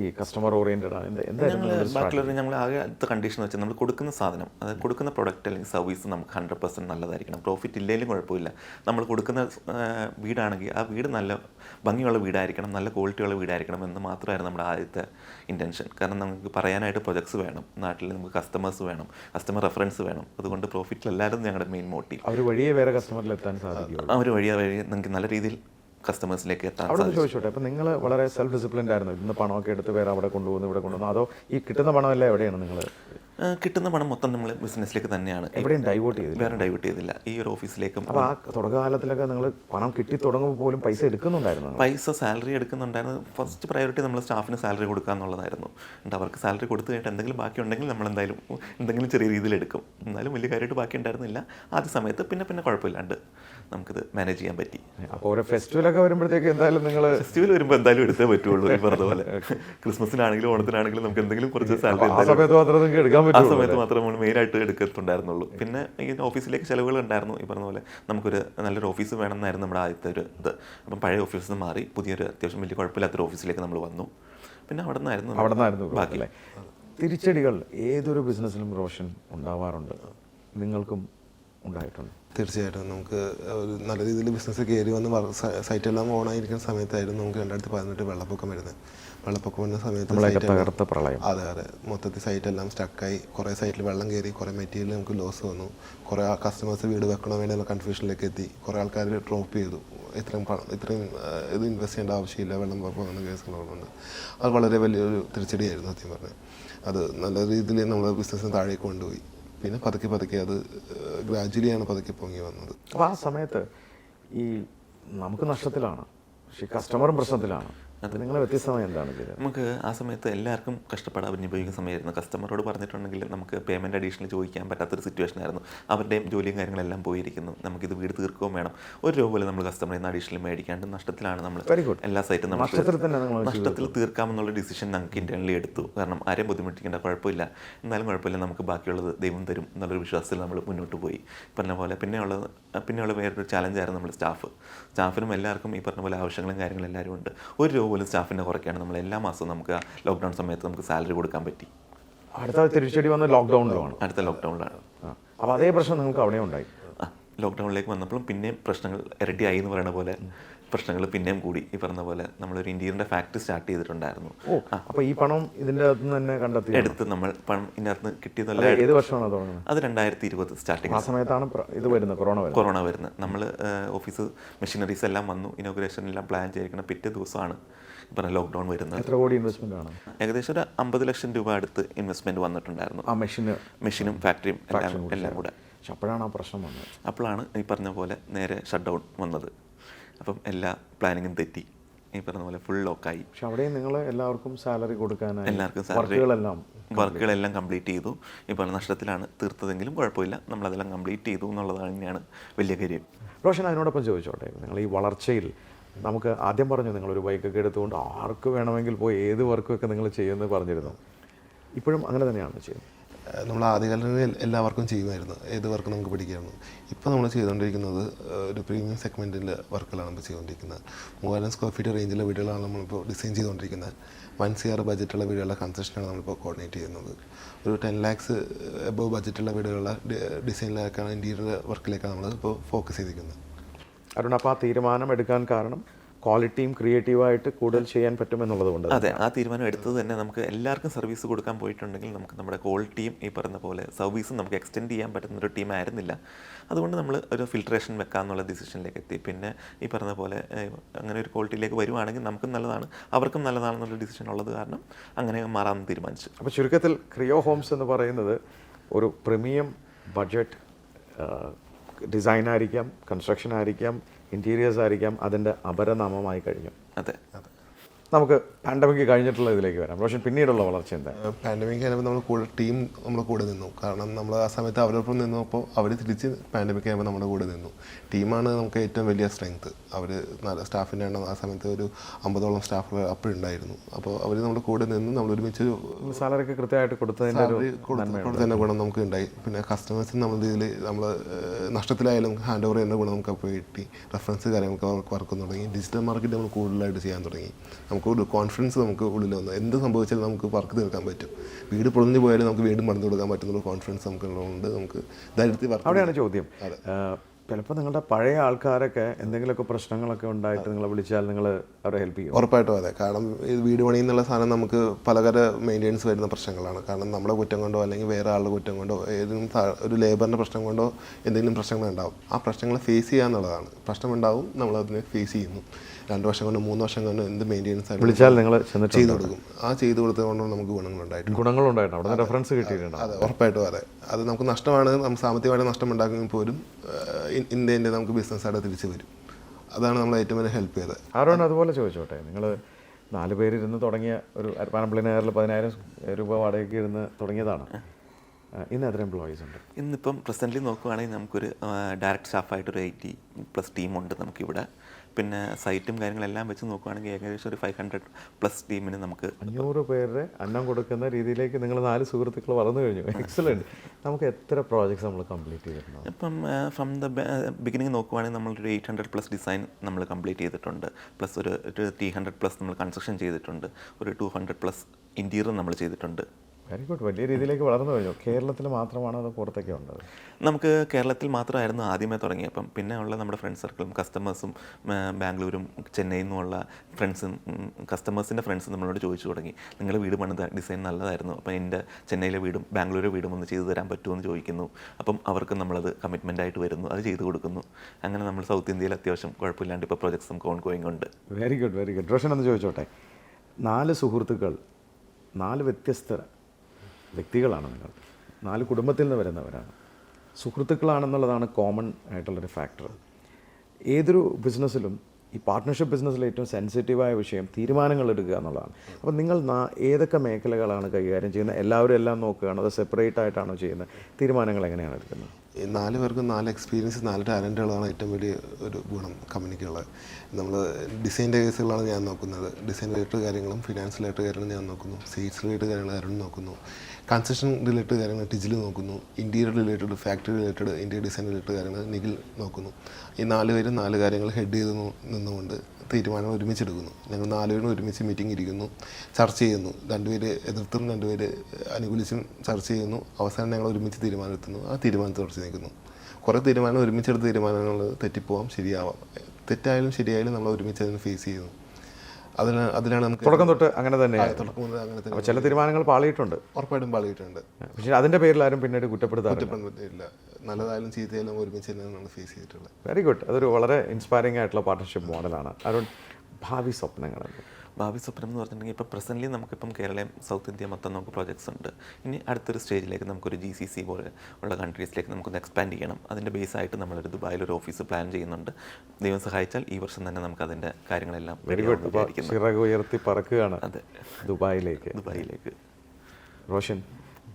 Speaker 1: ഈ കസ്റ്റമർ ഓറിയന്റഡ് ആണ്. എന്തായാലും
Speaker 2: ബാക്കിയുള്ളവർ ഞങ്ങൾ ആകെ അടുത്ത കണ്ടീഷൻ വെച്ചാൽ നമ്മൾ കൊടുക്കുന്ന സാധനം അതായത് കൊടുക്കുന്ന പ്രൊഡക്റ്റ് അല്ലെങ്കിൽ സർവീസ് നമുക്ക് ഹൺഡ്രഡ് പെർസെന്റ് നല്ലതായിരിക്കണം. പ്രോഫിറ്റ് ഇല്ലെങ്കിലും കുഴപ്പമില്ല. നമ്മൾ കൊടുക്കുന്ന വീടാണെങ്കിൽ ആ വീട് നല്ല ഭംഗിയുള്ള വീടായിരിക്കണം നല്ല ക്വാളിറ്റിയുള്ള വീടായിരിക്കണം എന്ന് മാത്രമായിരുന്നു നമ്മുടെ ആദ്യത്തെ ഇന്റൻഷൻ കാരണം നമുക്ക് പറയാനായിട്ട് പ്രൊജക്ട്സ് വേണം. നാട്ടിൽ നമുക്ക് കസ്റ്റമേഴ്സ് വേണം കസ്റ്റമർ റെഫറൻസ് വേണം. അതുകൊണ്ട് പ്രോഫിറ്റിൽ എല്ലാവരും ഞങ്ങളുടെ മെയിൻ മോട്ടീവ്
Speaker 1: അവർ വഴിയെ വേറെ കസ്റ്റമറിൽ എത്താൻ സാധിക്കും
Speaker 2: ആ ഒരു വഴി വഴി നമുക്ക് നല്ല രീതിയിൽ കസ്റ്റമേഴ്സിലേക്ക് എത്താൻ
Speaker 1: അവിടെ ചോദിച്ചോട്ടെ അപ്പം നിങ്ങൾ വളരെ സെൽഫ് ഡിസിപ്ലിൻഡ് ആയിരുന്നു. ഇന്ന് പണമൊക്കെ എടുത്ത് വേറെ അവിടെ കൊണ്ടുപോകുന്നു ഇവിടെ കൊണ്ടുവന്നു. അതോ ഈ കിട്ടുന്ന പണമെല്ലാം എവിടെയാണ് നിങ്ങൾ
Speaker 2: കിട്ടുന്ന പണം മൊത്തം നമ്മൾ ബിസിനസ്സിലേക്ക് തന്നെയാണ്.
Speaker 1: എവിടെയും ഡൈവേർട്ട് ചെയ്തില്ല.
Speaker 2: വേറെ ഡൈവേർട്ട് ചെയ്തില്ല. ഈ ഒരു ഓഫീസിലേക്കും
Speaker 1: അപ്പോൾ ആ തുടക്കകാലത്തിലൊക്കെ നിങ്ങൾ പണം കിട്ടി തുടങ്ങുമ്പോൾ പോലും പൈസ എടുക്കുന്നുണ്ടായിരുന്നു
Speaker 2: പൈസ സാലറി എടുക്കുന്നുണ്ടായിരുന്നു. ഫസ്റ്റ് പ്രയോറിറ്റി നമ്മൾ സ്റ്റാഫിന് സാലറി കൊടുക്കുക എന്നുള്ളതായിരുന്നു. എന്നിട്ട് അവർക്ക് സാലറി കൊടുത്തു കഴിഞ്ഞിട്ട് എന്തെങ്കിലും ബാക്കി ഉണ്ടെങ്കിൽ നമ്മൾ എന്തായാലും എന്തെങ്കിലും ചെറിയ രീതിയിൽ എടുക്കും. എന്നാലും വലിയ കാര്യമായിട്ട് ബാക്കി ഉണ്ടായിരുന്നില്ല. ആദ്യ സമയത്ത് പിന്നെ പിന്നെ കുഴപ്പമില്ലാണ്ട്. നമുക്കിത് മാനേജ് ചെയ്യാൻ പറ്റി.
Speaker 1: അപ്പോൾ ഓരോ ഫെസ്റ്റിവലൊക്കെ വരുമ്പോഴത്തേക്ക് എന്തായാലും നിങ്ങൾ
Speaker 2: ഫെസ്റ്റിവൽ വരുമ്പോൾ എന്തായാലും എടുത്തേ പറ്റുള്ളൂ ഈ പറഞ്ഞ പോലെ. ക്രിസ്മസിനാണെങ്കിലും ഓണത്തിനാണെങ്കിലും നമുക്ക് എന്തെങ്കിലും കുറച്ച് സാലറി
Speaker 1: ആ സമയത്ത് മാത്രമേ നിങ്ങൾക്ക് എടുക്കാൻ
Speaker 2: ആ സമയത്ത് മാത്രമേ നമ്മൾ മെയിനായിട്ട് എടുക്കത്തുണ്ടായിരുന്നുള്ളൂ. പിന്നെ ഈ ഓഫീസിലേക്ക് ചിലവുകൾ ഉണ്ടായിരുന്നു ഈ പറഞ്ഞ പോലെ. നമുക്കൊരു നല്ലൊരു ഓഫീസ് വേണമെന്നായിരുന്നു നമ്മുടെ ആദ്യത്തെ ഒരു ഇത്. അപ്പം പഴയ ഓഫീസിൽ നിന്ന് മാറി പുതിയൊരു അത്യാവശ്യം വലിയ കുഴപ്പമില്ലാത്തൊരു ഓഫീസിലേക്ക് നമ്മൾ വന്നു. പിന്നെ അവിടെ നിന്നായിരുന്നു
Speaker 1: അവിടെ നിന്നായിരുന്നു
Speaker 2: ബാക്കി
Speaker 1: തിരിച്ചടികൾ ഏതൊരു ബിസിനസ്സിലും റോഷൻ ഉണ്ടാവാറുണ്ട്? നിങ്ങൾക്കും ഉണ്ടായിട്ടുണ്ട്?
Speaker 3: തീർച്ചയായിട്ടും നമുക്ക് ഒരു നല്ല രീതിയിൽ ബിസിനസ് കയറി വന്ന് സൈറ്റെല്ലാം ഓണായിരിക്കുന്ന സമയത്തായിരുന്നു നമുക്ക് രണ്ടായിരത്തി പതിനെട്ട് വെള്ളപ്പൊക്കം വരുന്നത്. വെള്ളപ്പൊക്കം വരുന്ന സമയത്ത്
Speaker 1: പ്രളയം.
Speaker 3: അതെ അതെ. മൊത്തത്തിൽ സൈറ്റെല്ലാം സ്റ്റക്കായി കുറേ സൈറ്റിൽ വെള്ളം കയറി കുറേ മെറ്റീരിയൽ നമുക്ക് ലോസ് വന്നു. കുറേ കസ്റ്റമേഴ്സ് വീട് വെക്കണോ വേണ്ടി കൺഫ്യൂഷനിലേക്ക് എത്തി. കുറേ ആൾക്കാർ ഡ്രോപ്പ് ചെയ്തു. ഇത്രയും പണം ഇത്രയും ഇത് ഇൻവെസ്റ്റ് ചെയ്യേണ്ട ആവശ്യമില്ല. വെള്ളം പോകുന്ന കേസുകളുണ്ട് അത് വളരെ വലിയൊരു തിരിച്ചടിയായിരുന്നു സത്യം പറഞ്ഞത് അത് നല്ല രീതിയിൽ നമ്മുടെ ബിസിനസ്സിന് താഴേക്ക് കൊണ്ടുപോയി. പിന്നെ പതുക്കെ പതുക്കെ അത് ഗ്രാജുവലിയാണ് പതുക്കെ പൊങ്ങി വന്നത്.
Speaker 1: അപ്പോൾ ആ സമയത്ത് ഈ നമുക്ക് നഷ്ടത്തിലാണ് പക്ഷേ കസ്റ്റമറും പ്രശ്നത്തിലാണ്. അത് നിങ്ങളെ വ്യത്യസ്തമായി എന്താണ് ചെയ്തത്
Speaker 2: നമുക്ക് ആ സമയത്ത് എല്ലാവർക്കും കഷ്ടപ്പെടാൻ അനുഭവിക്കുന്ന സമയമായിരുന്നു. കസ്റ്റമറോട് പറഞ്ഞിട്ടുണ്ടെങ്കിൽ നമുക്ക് പേയ്മെന്റ് അഡീഷണൽ ചോദിക്കാൻ പറ്റാത്തൊരു സിറ്റുവേഷൻ ആയിരുന്നു. അവരുടെയും ജോലിയും കാര്യങ്ങളെല്ലാം പോയിരിക്കുന്നു. നമുക്കിത് വീട് തീർക്കുകയും വേണം. ഒരു രൂപ പോലെ നമ്മൾ കസ്റ്റമറിൽ നിന്ന് അഡീഷണൽ മേടിക്കാണ്ട് നഷ്ടത്തിലാണ് നമ്മൾ. എല്ലാ സൈറ്റും നമ്മൾ
Speaker 1: നഷ്ടത്തിൽ
Speaker 2: തീർക്കാമെന്നുള്ള ഡിസിഷൻ നമുക്ക് ഇന്റേണലി എടുത്തു. കാരണം ആരെയും ബുദ്ധിമുട്ടിക്കേണ്ട കുഴപ്പമില്ല. എന്നാലും കുഴപ്പമില്ല നമുക്ക് ബാക്കിയുള്ളത് ദൈവം തരും എന്നുള്ളൊരു വിശ്വാസത്തിൽ നമ്മൾ മുന്നോട്ട് പോയി. പറഞ്ഞ പോലെ പിന്നെയുള്ളത് പിന്നെയുള്ള വേറൊരു ചാലഞ്ചായിരുന്നു നമ്മൾ സ്റ്റാഫ് സ്റ്റാഫിനും എല്ലാവർക്കും ഈ പറഞ്ഞ പോലെ ആവശ്യങ്ങളും കാര്യങ്ങളും എല്ലാവരും ഉണ്ട്. ഒരു രൂപ പോലും സ്റ്റാഫിന്റെ കുറയ്ക്കാണ് നമ്മൾ എല്ലാ മാസവും നമുക്ക് ലോക്ക്ഡൗൺ സമയത്ത് നമുക്ക് സാലറി കൊടുക്കാൻ പറ്റി.
Speaker 1: അടുത്ത തിരിച്ചടി വന്ന ലോക്ക്ഡൗണിലാണ്
Speaker 2: അടുത്ത ലോക്ക്ഡൗണിലാണ്
Speaker 1: അപ്പോൾ അതേ പ്രശ്നം നിങ്ങൾക്ക് അവിടെ ഉണ്ടായി.
Speaker 2: ലോക്ക്ഡൗണിലേക്ക് വന്നപ്പോഴും പിന്നെയും പ്രശ്നങ്ങൾ ഇരട്ടിയായി എന്ന് പറയുന്ന പോലെ പ്രശ്നങ്ങൾ പിന്നെയും കൂടി. ഈ പറഞ്ഞ പോലെ നമ്മളൊരു ഇന്ത്യയുടെ ഫാക്ടറി സ്റ്റാർട്ട് ചെയ്തിട്ടുണ്ടായിരുന്നു.
Speaker 1: അപ്പോൾ ഈ പണം ഇതിന്റെ അകത്ത് തന്നെ കണ്ടെത്തി.
Speaker 2: എടുത്ത് നമ്മൾ പണം ഇതിനകത്ത് കിട്ടിയതല്ല
Speaker 1: ഏത് വർഷമാണ് തുടങ്ങുന്നത്?
Speaker 2: അത് രണ്ടായിരത്തി ഇരുപത് സ്റ്റാർട്ടിങ്
Speaker 1: ആ സമയത്താണ് ഇത് വരുന്നത് കൊറോണ
Speaker 2: കൊറോണ വരുന്നത്. നമ്മൾ ഓഫീസ് മെഷീനറീസ് എല്ലാം വന്നു. ഇനോഗ്രേഷൻ എല്ലാം പ്ലാൻ ചെയ്തിരിക്കുന്ന പിറ്റേ ദിവസമാണ് പറഞ്ഞ ലോക്ക്ഡൗൺ വരുന്നത്.
Speaker 1: എത്ര കോടി ഇൻവെസ്റ്റ്മെന്റ് ആണ്?
Speaker 2: ഏകദേശം ഒരു അമ്പത് ലക്ഷം രൂപ അടുത്ത് ഇൻവെസ്റ്റ്മെന്റ് വന്നിട്ടുണ്ടായിരുന്നു.
Speaker 1: ആ മെഷീന്
Speaker 2: മെഷീനും ഫാക്ടറിയും എല്ലാം എല്ലാം കൂടെ.
Speaker 1: പക്ഷെ അപ്പോഴാണ് ആ പ്രശ്നം വന്നത്.
Speaker 2: അപ്പോഴാണ് ഈ പറഞ്ഞ പോലെ നേരെ ഷട്ട് ഡൗൺ വന്നത്. അപ്പം എല്ലാ പ്ലാനിങ്ങും തെറ്റി. ഈ പറഞ്ഞ പോലെ ഫുൾ ലോക്കായി
Speaker 1: പക്ഷെ അവിടെ നിങ്ങൾ എല്ലാവർക്കും സാലറി കൊടുക്കാനായി
Speaker 2: എല്ലാവർക്കും
Speaker 1: വർക്കുകളെല്ലാം
Speaker 2: വർക്കുകളെല്ലാം കംപ്ലീറ്റ് ചെയ്തു. ഇപ്പോൾ നഷ്ടത്തിലാണ് തീർത്തതെങ്കിലും കുഴപ്പമില്ല. നമ്മളതെല്ലാം കംപ്ലീറ്റ് ചെയ്തു എന്നുള്ളതാണ് തന്നെയാണ് വലിയ കാര്യം.
Speaker 1: റോഷൻ അതിനോടൊപ്പം ചോദിച്ചോട്ടെ? നിങ്ങൾ ഈ വളർച്ചയിൽ നമുക്ക് ആദ്യം പറഞ്ഞു നിങ്ങളൊരു ബൈക്കൊക്കെ എടുത്തുകൊണ്ട് ആർക്ക് വേണമെങ്കിൽ പോയി ഏത് വർക്കൊക്കെ നിങ്ങൾ ചെയ്യുമെന്ന് പറഞ്ഞിരുന്നു. ഇപ്പോഴും അങ്ങനെ തന്നെയാണ് ചെയ്യുന്നത്.
Speaker 3: നമ്മൾ ആദ്യകാലങ്ങളിൽ എല്ലാവർക്കും ചെയ്യുമായിരുന്നു. ഏത് വർക്ക് നമുക്ക് പഠിക്കായിരുന്നു ഇപ്പോൾ നമ്മൾ ചെയ്തുകൊണ്ടിരിക്കുന്നത് ഒരു പ്രീമിയം സെഗ്മെന്റിന്റെ വർക്കുകളാണ് നമ്മൾ ചെയ്തുകൊണ്ടിരിക്കുന്നത്. മൂവായിരം സ്ക്വയർ ഫീറ്റ് റേഞ്ചിലെ വീടുകളാണ് നമ്മളിപ്പോൾ ഡിസൈൻ ചെയ്തുകൊണ്ടിരിക്കുന്നത്. വൺ സി ആർ ബജറ്റുള്ള വീടുകളുടെ കൺസ്ട്രക്ഷനാണ് നമ്മളിപ്പോൾ കോർഡിനേറ്റ് ചെയ്യുന്നത്. ഒരു ടെൻ ലാക്സ് എബോവ് ബജറ്റുള്ള വീടുകളുടെ ഡിസൈനിലേക്കാണ് ഇന്റീരിയർ വർക്കിലേക്കാണ് നമ്മൾ ഇപ്പോൾ ഫോക്കസ് ചെയ്തിരിക്കുന്നത്.
Speaker 1: അരുൺ അപ്പോൾ ആ തീരുമാനം എടുക്കാൻ കാരണം? ക്വാളിറ്റിയും ക്രിയേറ്റീവായിട്ട് കൂടുതൽ ചെയ്യാൻ പറ്റുമെന്നുള്ളത് കൊണ്ട്
Speaker 2: അതെ ആ തീരുമാനം എടുത്തത് തന്നെ നമുക്ക് എല്ലാവർക്കും സർവീസ് കൊടുക്കാൻ പോയിട്ടുണ്ടെങ്കിൽ നമുക്ക് നമ്മുടെ ക്വാളിറ്റിയും ഈ പറഞ്ഞ പോലെ സർവീസും നമുക്ക് എക്സ്റ്റെൻഡ് ചെയ്യാൻ പറ്റുന്ന ഒരു ടീം ആയിരുന്നില്ല. അതുകൊണ്ട് നമ്മൾ ഒരു ഫിൽട്രേഷൻ വെക്കാമെന്നുള്ള ഡിസിഷനിലേക്ക് എത്തി. പിന്നെ ഈ പറഞ്ഞ പോലെ അങ്ങനെ ഒരു ക്വാളിറ്റിയിലേക്ക് വരുവാണെങ്കിൽ നമുക്കും നല്ലതാണ് അവർക്കും നല്ലതാണെന്നുള്ള ഡിസിഷൻ ഉള്ളത് കാരണം അങ്ങനെ മാറാമെന്ന് തീരുമാനിച്ചു.
Speaker 1: അപ്പോൾ ചുരുക്കത്തിൽ ക്രിയോ ഹോംസ് എന്ന് പറയുന്നത് ഒരു പ്രീമിയം ബഡ്ജറ്റ് ഡിസൈൻ ആയിരിക്കാം കൺസ്ട്രക്ഷൻ ആയിരിക്കാം ഇന്റീരിയേഴ്സ് ആയിരിക്കാം അതിന്റെ അപരനാമമായി കഴിഞ്ഞു.
Speaker 2: അതെ.
Speaker 1: നമുക്ക് പാൻഡമിക് കഴിഞ്ഞിട്ടുള്ള ഇതിലേക്ക് വരാം. റോഷൻ പിന്നീടുള്ള വളർച്ച എന്താ?
Speaker 3: പാൻഡമിക് ആയപ്പോൾ നമ്മൾ കൂടെ ടീം നമ്മൾ കൂടെ നിന്നു. കാരണം നമ്മൾ ആ സമയത്ത് അവരോടൊപ്പം നിന്നപ്പോൾ അവർ തിരിച്ച് പാൻഡമിക് ആയപ്പോൾ നമ്മുടെ കൂടെ നിന്നു. ടീമാണ് നമുക്ക് ഏറ്റവും വലിയ സ്ട്രെങ്ത് അവർ നല്ല സ്റ്റാഫിന്റെ എണ്ണം ആ സമയത്ത് ഒരു അമ്പതോളം സ്റ്റാഫ് അപ്പോഴുണ്ടായിരുന്നു അപ്പോൾ അവർ നമ്മുടെ കൂടെ നിന്ന് നമ്മൾ ഒരുമിച്ച്
Speaker 1: സാലറി ഒക്കെ കൃത്യമായിട്ട്
Speaker 3: കൊടുത്തതിന്റെ കൊടുത്തതിന്റെ ഗുണം നമുക്ക് ഉണ്ടായി പിന്നെ കസ്റ്റമേഴ്സിന് നമ്മൾ ഇതിൽ നമ്മൾ നഷ്ടത്തിലായാലും ഹാൻഡ് ഓവർ ചെയ്യുന്ന ഗുണം നമുക്ക് അപ്പോൾ കിട്ടി. റെഫറൻസ് കാര്യങ്ങളൊക്കെ അവർക്ക് വർക്ക് തുടങ്ങി. ഡിജിറ്റൽ മാർക്കറ്റ് നമ്മൾ കൂടുതലായിട്ട് ചെയ്യാൻ തുടങ്ങി. നമുക്ക് ഒരു കോൺഫിഡൻസ് നമുക്ക് ഉള്ളിൽ വന്നു. എന്ത് സംഭവിച്ചാലും നമുക്ക് വർക്ക് തീർക്കാൻ പറ്റും. വീട് പൊളിഞ്ഞു പോയാലും നമുക്ക് വീണ്ടും മറന്നു കൊടുക്കാൻ പറ്റുന്ന കോൺഫിഡൻസ് നമുക്ക് ഉള്ളതുകൊണ്ട് നമുക്ക് ധൈര്യത്തിൽ വർക്ക്
Speaker 1: അവിടെയാണ് ചോദ്യം. ചിലപ്പോൾ നിങ്ങളുടെ പഴയ ആൾക്കാരൊക്കെ എന്തെങ്കിലുമൊക്കെ പ്രശ്നങ്ങളൊക്കെ ഉണ്ടായിട്ട് നിങ്ങളെ വിളിച്ചാൽ നിങ്ങൾ അവരെ ഹെൽപ്പ് ചെയ്യും?
Speaker 3: ഉറപ്പായിട്ടും അതെ. കാരണം ഇത് വീട് പണി എന്നുള്ള സാധനം നമുക്ക് പലതര മെയിന്റെനൻസ് വരുന്ന പ്രശ്നങ്ങളാണ്. കാരണം നമ്മുടെ കുറ്റം കൊണ്ടോ അല്ലെങ്കിൽ വേറെ ആളുടെ കുറ്റം കൊണ്ടോ ഏതെങ്കിലും ഒരു ലേബറിന്റെ പ്രശ്നം കൊണ്ടോ എന്തെങ്കിലും പ്രശ്നങ്ങൾ ഉണ്ടാവും ആ പ്രശ്നങ്ങളെ ഫേസ് ചെയ്യുക എന്നുള്ളതാണ് പ്രശ്നമുണ്ടാവും നമ്മളതിനെ ഫേസ് ചെയ്യുന്നു. രണ്ട് വർഷം കൊണ്ട് മൂന്ന് വർഷം കൊണ്ട് എന്ത് മെയിന്റെനൻസ്
Speaker 1: വിളിച്ചാൽ നിങ്ങൾ ചെന്നിട്ട്
Speaker 3: ചെയ്തു കൊടുക്കും. ആ ചെയ്തു കൊടുത്തത് നമുക്ക് നമുക്ക് ഗുണങ്ങളുണ്ടായിട്ടുണ്ട്.
Speaker 1: ഗുണങ്ങളുണ്ടായിട്ടുണ്ട് അവിടെ നിന്ന് റെഫറൻസ് കിട്ടിയിട്ടുണ്ട്.
Speaker 3: അതെ ഉറപ്പായിട്ടും അതെ. അത് നമുക്ക് നഷ്ടമാണ് നമുക്ക് സാമ്പത്തികമായിട്ട് നഷ്ടം ഉണ്ടാക്കുമെങ്കിൽ പോലും ഇന്ത്യന്റെ നമുക്ക് ബിസിനസ്സായിട്ട് തിരിച്ചു വരും. അതാണ് നമ്മൾ ഏറ്റവും വലിയ ഹെൽപ്പ് ചെയ്തത്.
Speaker 1: ആരോൺ അതുപോലെ ചോദിച്ചോട്ടെ നിങ്ങൾ നാല് പേരിരുന്ന് തുടങ്ങിയ ഒരു പനമ്പള്ളി നഗറിൽ പതിനായിരം രൂപ വാടകയ്ക്ക് ഇരുന്ന് തുടങ്ങിയതാണ്. ഇന്ന് എത്ര എംപ്ലോയീസ് ഉണ്ട്?
Speaker 2: ഇന്നിപ്പം പ്രസന്റ്ലി നോക്കുവാണെങ്കിൽ നമുക്കൊരു ഡയറക്റ്റ് സ്റ്റാഫായിട്ടൊരു എയ്റ്റി പ്ലസ് ടീമുണ്ട് നമുക്കിവിടെ. പിന്നെ സൈറ്റും കാര്യങ്ങളെല്ലാം വെച്ച് നോക്കുകയാണെങ്കിൽ ഏകദേശം ഒരു ഫൈവ് ഹൺഡ്രഡ് പ്ലസ് ടീമിന് നമുക്ക്
Speaker 1: അഞ്ഞൂറ് പേരുടെ അന്നം കൊടുക്കുന്ന രീതിയിലേക്ക് നിങ്ങൾ നാല് സുഹൃത്തുക്കൾ വളർന്നു കഴിഞ്ഞു. എക്സലന്റ് നമുക്ക് എത്ര പ്രോജക്ട്സ് നമ്മൾ കംപ്ലീറ്റ് ചെയ്തിട്ടുണ്ട്
Speaker 2: ഇപ്പം ഫ്രം ദ ബിഗിനിങ് നോക്കുവാണെങ്കിൽ നമ്മളൊരു എയ്റ്റ് ഹൺഡ്രഡ് പ്ലസ് ഡിസൈൻ നമ്മൾ കംപ്ലീറ്റ് ചെയ്തിട്ടുണ്ട്. പ്ലസ് ഒരു ഒരു ത്രീ ഹൺഡ്രഡ് പ്ലസ് നമ്മൾ കൺസ്ട്രക്ഷൻ ചെയ്തിട്ടുണ്ട്. ഒരു ടു ഹൺഡ്രഡ് പ്ലസ് ഇന്റീരിയർ നമ്മൾ ചെയ്തിട്ടുണ്ട്.
Speaker 1: വെരി ഗുഡ് വലിയ രീതിയിലേക്ക് വളർന്നു കഴിഞ്ഞു. കേരളത്തിൽ മാത്രമാണോ അത് പുറത്തൊക്കെ ഉണ്ടത്
Speaker 2: നമുക്ക് കേരളത്തിൽ മാത്രമായിരുന്നു ആദ്യമേ തുടങ്ങിയപ്പം പിന്നെ ഉള്ള നമ്മുടെ ഫ്രണ്ട് സർക്കിളും കസ്റ്റമേഴ്സും ബാംഗ്ലൂരും ചെന്നൈയിൽ നിന്നുമുള്ള ഫ്രണ്ട്സും കസ്റ്റമേഴ്സിന്റെ ഫ്രണ്ട്സും നമ്മളോട് ചോദിച്ചു തുടങ്ങി. നിങ്ങളുടെ വീട് പണിത ഡിസൈൻ നല്ലതായിരുന്നു. അപ്പം എന്റെ ചെന്നൈയിലെ വീടും ബാംഗ്ലൂരിലെ വീടും ഒന്ന് ചെയ്തു തരാൻ പറ്റുമെന്ന് ചോദിക്കുന്നു. അപ്പം അവർക്ക് നമ്മളത് കമ്മിറ്റ്മെന്റ് ആയിട്ട് വരുന്നു. അത് ചെയ്തു കൊടുക്കുന്നു. അങ്ങനെ നമ്മൾ സൗത്ത് ഇന്ത്യയിൽ അത്യാവശ്യം കുഴപ്പമില്ലാണ്ട് ഇപ്പോൾ പ്രോജക്ട്സ് നമുക്ക് ഓൺ ഗോയിങ് ഉണ്ട്.
Speaker 1: Very good very good Roshan ഒന്ന് ചോദിച്ചോട്ടെ? നാല് സുഹൃത്തുക്കൾ നാല് വ്യത്യസ്ത വ്യക്തികളാണ് നിങ്ങൾ. നാല് കുടുംബത്തിൽ നിന്ന് വരുന്നവരാണ്. സുഹൃത്തുക്കളാണെന്നുള്ളതാണ് കോമൺ ആയിട്ടുള്ളൊരു ഫാക്ടർ ഏതൊരു ബിസിനസ്സിലും ഈ പാർട്ട്ണർഷിപ്പ് ബിസിനസ്സിലെ ഏറ്റവും സെൻസിറ്റീവായ വിഷയം തീരുമാനങ്ങൾ എടുക്കുക എന്നുള്ളതാണ്. അപ്പോൾ നിങ്ങൾ ഏതൊക്കെ മേഖലകളാണ് കൈകാര്യം ചെയ്യുന്നത്? എല്ലാവരും എല്ലാം നോക്കുകയാണോ? അത് സെപ്പറേറ്റ് ആയിട്ടാണോ ചെയ്യുന്നത്? തീരുമാനങ്ങൾ എങ്ങനെയാണ് എടുക്കുന്നത്?
Speaker 3: നാല് പേർക്കും നാല് എക്സ്പീരിയൻസ് നാല് ടാലന്റുകളാണ് ഏറ്റവും വലിയ ഒരു ഗുണം കമ്പനിക്കുള്ളത്. നമ്മൾ ഡിസൈന്റെ കേസുകളാണ് ഞാൻ നോക്കുന്നത്. ഡിസൈൻ റിലേറ്റഡ് കാര്യങ്ങളും ഫിനാൻസ് റിലേറ്റഡ് കാര്യങ്ങളും ഞാൻ നോക്കുന്നു. സെയിൽസ് റിലേറ്റഡ് കാര്യങ്ങൾ അരുൺ നോക്കുന്നു. കൺസ്ട്രക്ഷൻ റിലേറ്റഡ് കാര്യങ്ങൾ ടിജിൽ നോക്കുന്നു. Interior related factory related interior design related കാര്യങ്ങൾ നിഖിൽ നോക്കുന്നു. ഈ നാല് പേരും നാല് കാര്യങ്ങൾ ഹെഡ് ചെയ്ത് നിന്നുകൊണ്ട് തീരുമാനം ഒരുമിച്ചെടുക്കുന്നു ഞങ്ങൾ നാലുപേരും ഒരുമിച്ച് മീറ്റിംഗ് ഇരിക്കുന്നു ചർച്ച ചെയ്യുന്നു. രണ്ടുപേര് എതിർത്തും രണ്ടുപേര് അനുകൂലിച്ചും ചർച്ച ചെയ്യുന്നു. അവസാനം ഞങ്ങൾ ഒരുമിച്ച് തീരുമാനമെത്തുന്നു ആ തീരുമാനത്തിൽ ഉറച്ചു നിൽക്കുന്നു കുറേ തീരുമാനം ഒരുമിച്ചെടുത്ത തീരുമാനങ്ങൾ തെറ്റിപ്പോവാം ശരിയാവാം. തെറ്റായാലും ശരിയായാലും നമ്മൾ ഒരുമിച്ച് അതിനെ ഫേസ് ചെയ്യുന്നു. അതിനാണ് അതിനാണ് നമുക്ക്
Speaker 1: തുടക്കം തൊട്ട് അങ്ങനെ തന്നെയാണ്
Speaker 3: തുടക്കം മുതൽ അങ്ങനെ തന്നെ
Speaker 1: ചില തീരുമാനങ്ങൾ പാളിയിട്ടുണ്ട്.
Speaker 3: ഉറപ്പായിട്ടും പാളിയിട്ടുണ്ട്.
Speaker 1: പക്ഷേ അതിന്റെ പേരിൽ ആരും പിന്നീട് കുറ്റപ്പെടുത്താൻ
Speaker 3: കുറ്റപ്പെടാൻ പറ്റില്ല നല്ലതായാലും ചീത്തയായാലും നമ്മൾ ഒരുമിച്ച് തന്നെയാണ് നമ്മൾ ഫേസ് ചെയ്തിട്ടുള്ളത്.
Speaker 1: വെരി ഗുഡ് അതൊരു വളരെ ഇൻസ്പയറിംഗ് ആയിട്ടുള്ള പാർട്ട്ണർഷിപ്പ് മോഡലാണ് അരുൺ ഭാവി സ്വപ്നങ്ങൾ
Speaker 2: ഭാവി സ്വപ്നം എന്ന് പറഞ്ഞിട്ടുണ്ടെങ്കിൽ ഇപ്പോൾ പ്രസന്റ്ലി നമുക്കിപ്പം കേരളം സൗത്ത് ഇന്ത്യ മൊത്തം നമുക്ക് പ്രോജക്ട്സ് ഉണ്ട്. ഇനി അടുത്തൊരു സ്റ്റേജിലേക്ക് നമുക്കൊരു ജി സി സി പോലെ ഉള്ള കൺട്രീസിലേക്ക് നമുക്കൊന്ന് എക്സ്പാൻഡ് ചെയ്യണം. അതിന്റെ ബേസ് ആയിട്ട് നമ്മളൊരു ദുബായിൽ ഒരു ഓഫീസ് പ്ലാൻ ചെയ്യുന്നുണ്ട്. ദൈവം സഹായിച്ചാൽ ഈ വർഷം തന്നെ നമുക്ക് അതിന്റെ കാര്യങ്ങളെല്ലാം
Speaker 1: വെരി ഗുഡ് ഉയർത്തി പറക്കുകയാണ്
Speaker 2: അതെ.
Speaker 1: ദുബായിലേക്ക്.
Speaker 2: ദുബായിലേക്ക്.
Speaker 1: റോഷൻ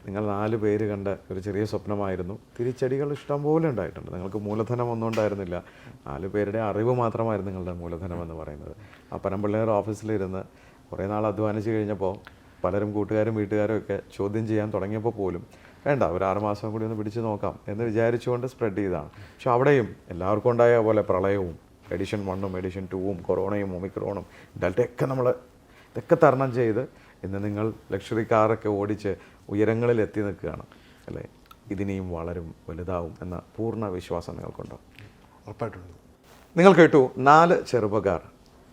Speaker 1: നിങ്ങൾ നാല് പേര് കണ്ട ഒരു ചെറിയ സ്വപ്നമായിരുന്നു. തിരിച്ചടികൾ ഇഷ്ടംപോലെ ഉണ്ടായിട്ടുണ്ട്. നിങ്ങൾക്ക് മൂലധനം ഒന്നും ഉണ്ടായിരുന്നില്ല. നാല് പേരുടെ അറിവ് മാത്രമായിരുന്നു നിങ്ങളുടെ മൂലധനം എന്ന് പറയുന്നത്. ആ പനമ്പിള്ളേർ ഓഫീസിലിരുന്ന് കുറേ നാൾ അധ്വാനിച്ച് കഴിഞ്ഞപ്പോൾ പലരും കൂട്ടുകാരും വീട്ടുകാരും ഒക്കെ ചോദ്യം ചെയ്യാൻ തുടങ്ങിയപ്പോൾ പോലും വേണ്ട ഒരു ആറ് മാസം കൂടി ഒന്ന് പിടിച്ചു നോക്കാം എന്ന് വിചാരിച്ചുകൊണ്ട് സ്പ്രെഡ് ചെയ്തതാണ്. പക്ഷെ അവിടെയും എല്ലാവർക്കും ഉണ്ടായ പോലെ പ്രളയവും എഡിഷൻ വണ്ണും എഡിഷൻ ടൂവും കൊറോണയും ഒമിക്രോണും ഡെൽറ്റയൊക്കെ നമ്മൾ ഇതൊക്കെ തരണം ചെയ്ത് ഇന്ന് നിങ്ങൾ ലക്ഷറി കാറൊക്കെ ഓടിച്ച് ഉയരങ്ങളിൽ എത്തി നിൽക്കുകയാണ് അല്ലേ? ഇതിനെയും വളരും വലുതാവും എന്ന പൂർണ വിശ്വാസം നിങ്ങൾക്കുണ്ടോ?
Speaker 3: ഉറപ്പായിട്ടുണ്ട്
Speaker 1: നിങ്ങൾ കേട്ടു നാല് ചെറുപ്പക്കാർ.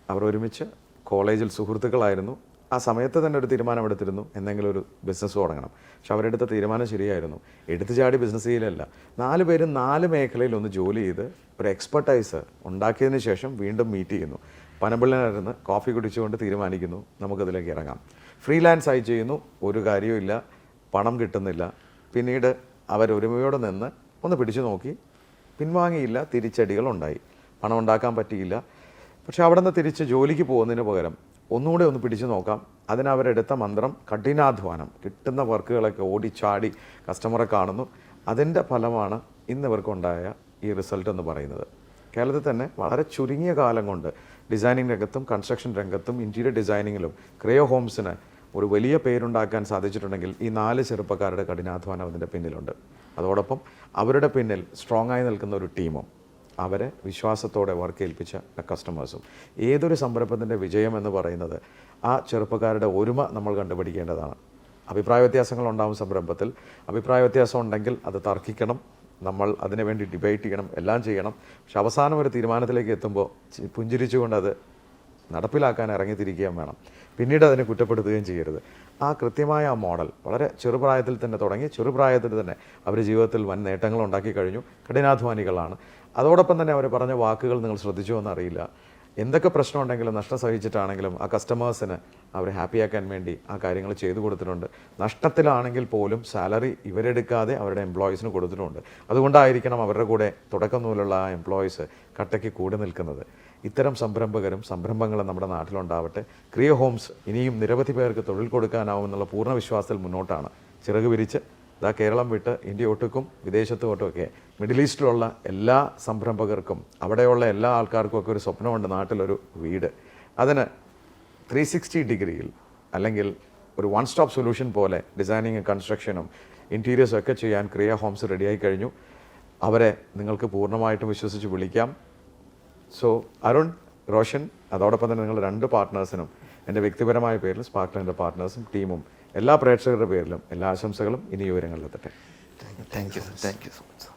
Speaker 1: അവർ ഒരുമിച്ച് കോളേജിൽ സുഹൃത്തുക്കളായിരുന്നു. ആ സമയത്ത് തന്നെ ഒരു തീരുമാനമെടുത്തിരുന്നു എന്തെങ്കിലും ഒരു ബിസിനസ് തുടങ്ങണം. പക്ഷെ അവരെടുത്ത തീരുമാനം ശരിയായിരുന്നു. എടുത്തു ചാടി ബിസിനസ് ചെയ്യലല്ല. നാല് പേരും നാല് മേഖലയിൽ ഒന്ന് ജോലി ചെയ്ത് ഒരു എക്സ്പെർട്ടൈസ് ഉണ്ടാക്കിയതിന് ശേഷം വീണ്ടും മീറ്റ് ചെയ്യുന്നു. പനമ്പിള്ളനായിരുന്ന് കോഫി കുടിച്ചുകൊണ്ട് തീരുമാനിക്കുന്നു നമുക്കതിലേക്ക് ഇറങ്ങാം. ഫ്രീലാൻസ് ആയി ചെയ്യുന്നു ഒരു കാര്യവുമില്ല. പണം കിട്ടുന്നില്ല. പിന്നീട് അവരൊരുമയോടെ നിന്ന് ഒന്ന് പിടിച്ചു നോക്കി. പിൻവാങ്ങിയില്ല തിരിച്ചടികൾ ഉണ്ടായി പണം ഉണ്ടാക്കാൻ പറ്റിയില്ല. പക്ഷേ അവിടെ നിന്ന് തിരിച്ച് ജോലിക്ക് പോകുന്നതിന് പകരം ഒന്നുകൂടെ ഒന്ന് പിടിച്ചു നോക്കാം. അതിനവരെടുത്ത മന്ത്രം കഠിനാധ്വാനം. കിട്ടുന്ന വർക്കുകളൊക്കെ ഓടിച്ചാടി കസ്റ്റമറെ കാണുന്നു. അതിന്റെ ഫലമാണ് ഇന്ന് ഇവർക്കുണ്ടായ ഈ റിസൾട്ട് എന്ന് പറയുന്നത്. കേരളത്തിൽ തന്നെ വളരെ ചുരുങ്ങിയ കാലം കൊണ്ട് ഡിസൈനിങ് രംഗത്തും കൺസ്ട്രക്ഷൻ രംഗത്തും ഇന്റീരിയർ ഡിസൈനിങ്ങിലും ക്രയോ ഹോംസിന് ഒരു വലിയ പേരുണ്ടാക്കാൻ സാധിച്ചിട്ടുണ്ടെങ്കിൽ ഈ നാല് ചെറുപ്പക്കാരുടെ കഠിനാധ്വാനം അതിന്റെ പിന്നിലുണ്ട്. അതോടൊപ്പം അവരുടെ പിന്നിൽ സ്ട്രോങ് ആയി നിൽക്കുന്ന ഒരു ടീമും അവരെ വിശ്വാസത്തോടെ വർക്ക് ഏൽപ്പിച്ച കസ്റ്റമേഴ്സും. ഏതൊരു സംരംഭത്തിന്റെ വിജയം എന്ന് പറയുന്നത് ആ ചെറുപ്പക്കാരുടെ ഒരുമ നമ്മൾ കണ്ടുപിടിക്കേണ്ടതാണ്. അഭിപ്രായ വ്യത്യാസങ്ങൾ ഉണ്ടാവും സംരംഭത്തിൽ. അഭിപ്രായ വ്യത്യാസം ഉണ്ടെങ്കിൽ അത് തർക്കിക്കണം. നമ്മൾ അതിനുവേണ്ടി ഡിബേറ്റ് ചെയ്യണം. എല്ലാം ചെയ്യണം. പക്ഷെ അവസാനം ഒരു തീരുമാനത്തിലേക്ക് എത്തുമ്പോൾ പുഞ്ചിരിച്ചുകൊണ്ട് അത് നടപ്പിലാക്കാൻ ഇറങ്ങിത്തിരിക്കുകയും വേണം. പിന്നീട് അതിനെ കുറ്റപ്പെടുത്തുകയും ചെയ്യരുത്. ആ കൃത്യമായ ആ മോഡൽ വളരെ ചെറുപ്രായത്തിൽ തന്നെ തുടങ്ങി ചെറുപ്രായത്തിൽ തന്നെ അവർ ജീവിതത്തിൽ വൻ നേട്ടങ്ങൾ ഉണ്ടാക്കി കഴിഞ്ഞു. കഠിനാധ്വാനികളാണ്. അതോടൊപ്പം തന്നെ അവർ പറഞ്ഞ വാക്കുകൾ നിങ്ങൾ ശ്രദ്ധിച്ചു എന്നറിയില്ല എന്തൊക്കെ പ്രശ്നം ഉണ്ടെങ്കിലും നഷ്ടം സഹിച്ചിട്ടാണെങ്കിലും ആ കസ്റ്റമേഴ്സിന് അവരെ ഹാപ്പിയാക്കാൻ വേണ്ടി ആ കാര്യങ്ങൾ ചെയ്തു കൊടുത്തിട്ടുണ്ട്. നഷ്ടത്തിലാണെങ്കിൽ പോലും സാലറി ഇവരെടുക്കാതെ അവരുടെ എംപ്ലോയീസിന് കൊടുത്തിട്ടുണ്ട്. അതുകൊണ്ടായിരിക്കണം അവരുടെ കൂടെ തുടക്കം മുതലുള്ള ആ എംപ്ലോയീസ് കട്ടയ്ക്ക് കൂടി നിൽക്കുന്നത്. ഇത്തരം സംരംഭകരും സംരംഭങ്ങളും നമ്മുടെ നാട്ടിലുണ്ടാവട്ടെ. ക്രിയ ഹോംസ് ഇനിയും നിരവധി പേർക്ക് തൊഴിൽ കൊടുക്കാനാവുമെന്നുള്ള പൂർണ വിശ്വാസത്തിൽ മുന്നോട്ടാണ്. ചിറക് വിരിച്ച് ഇതാ കേരളം വിട്ട് ഇന്ത്യ ഒട്ടുക്കും വിദേശത്തോട്ടുമൊക്കെ മിഡിൽ ഈസ്റ്റിലുള്ള എല്ലാ സംരംഭകർക്കും അവിടെയുള്ള എല്ലാ ആൾക്കാർക്കും ഒക്കെ ഒരു സ്വപ്നമുണ്ട് നാട്ടിലൊരു വീട്. അതിന് ത്രീ സിക്സ്റ്റി ഡിഗ്രിയിൽ അല്ലെങ്കിൽ ഒരു വൺ സ്റ്റോപ്പ് സൊല്യൂഷൻ പോലെ ഡിസൈനിങ് കൺസ്ട്രക്ഷനും ഇന്റീരിയേഴ്സും ഒക്കെ ചെയ്യാൻ ക്രിയ ഹോംസ് റെഡിയായി കഴിഞ്ഞു. അവരെ നിങ്ങൾക്ക് പൂർണമായിട്ടും വിശ്വസിച്ച് വിളിക്കാം. സോ അരുൺ റോഷൻ അതോടൊപ്പം തന്നെ നിങ്ങൾ രണ്ട് പാർട്ട്നേഴ്സിനും എന്റെ വ്യക്തിപരമായ പേരിൽ സ്പാർക്ലന്റെ പാർട്ട്നേഴ്സും ടീമും എല്ലാ പ്രേക്ഷകരുടെ പേരിലും എല്ലാ ആശംസകളും ഇനി വിവരങ്ങളിലെത്തട്ടെ.
Speaker 2: Thank you thank you so much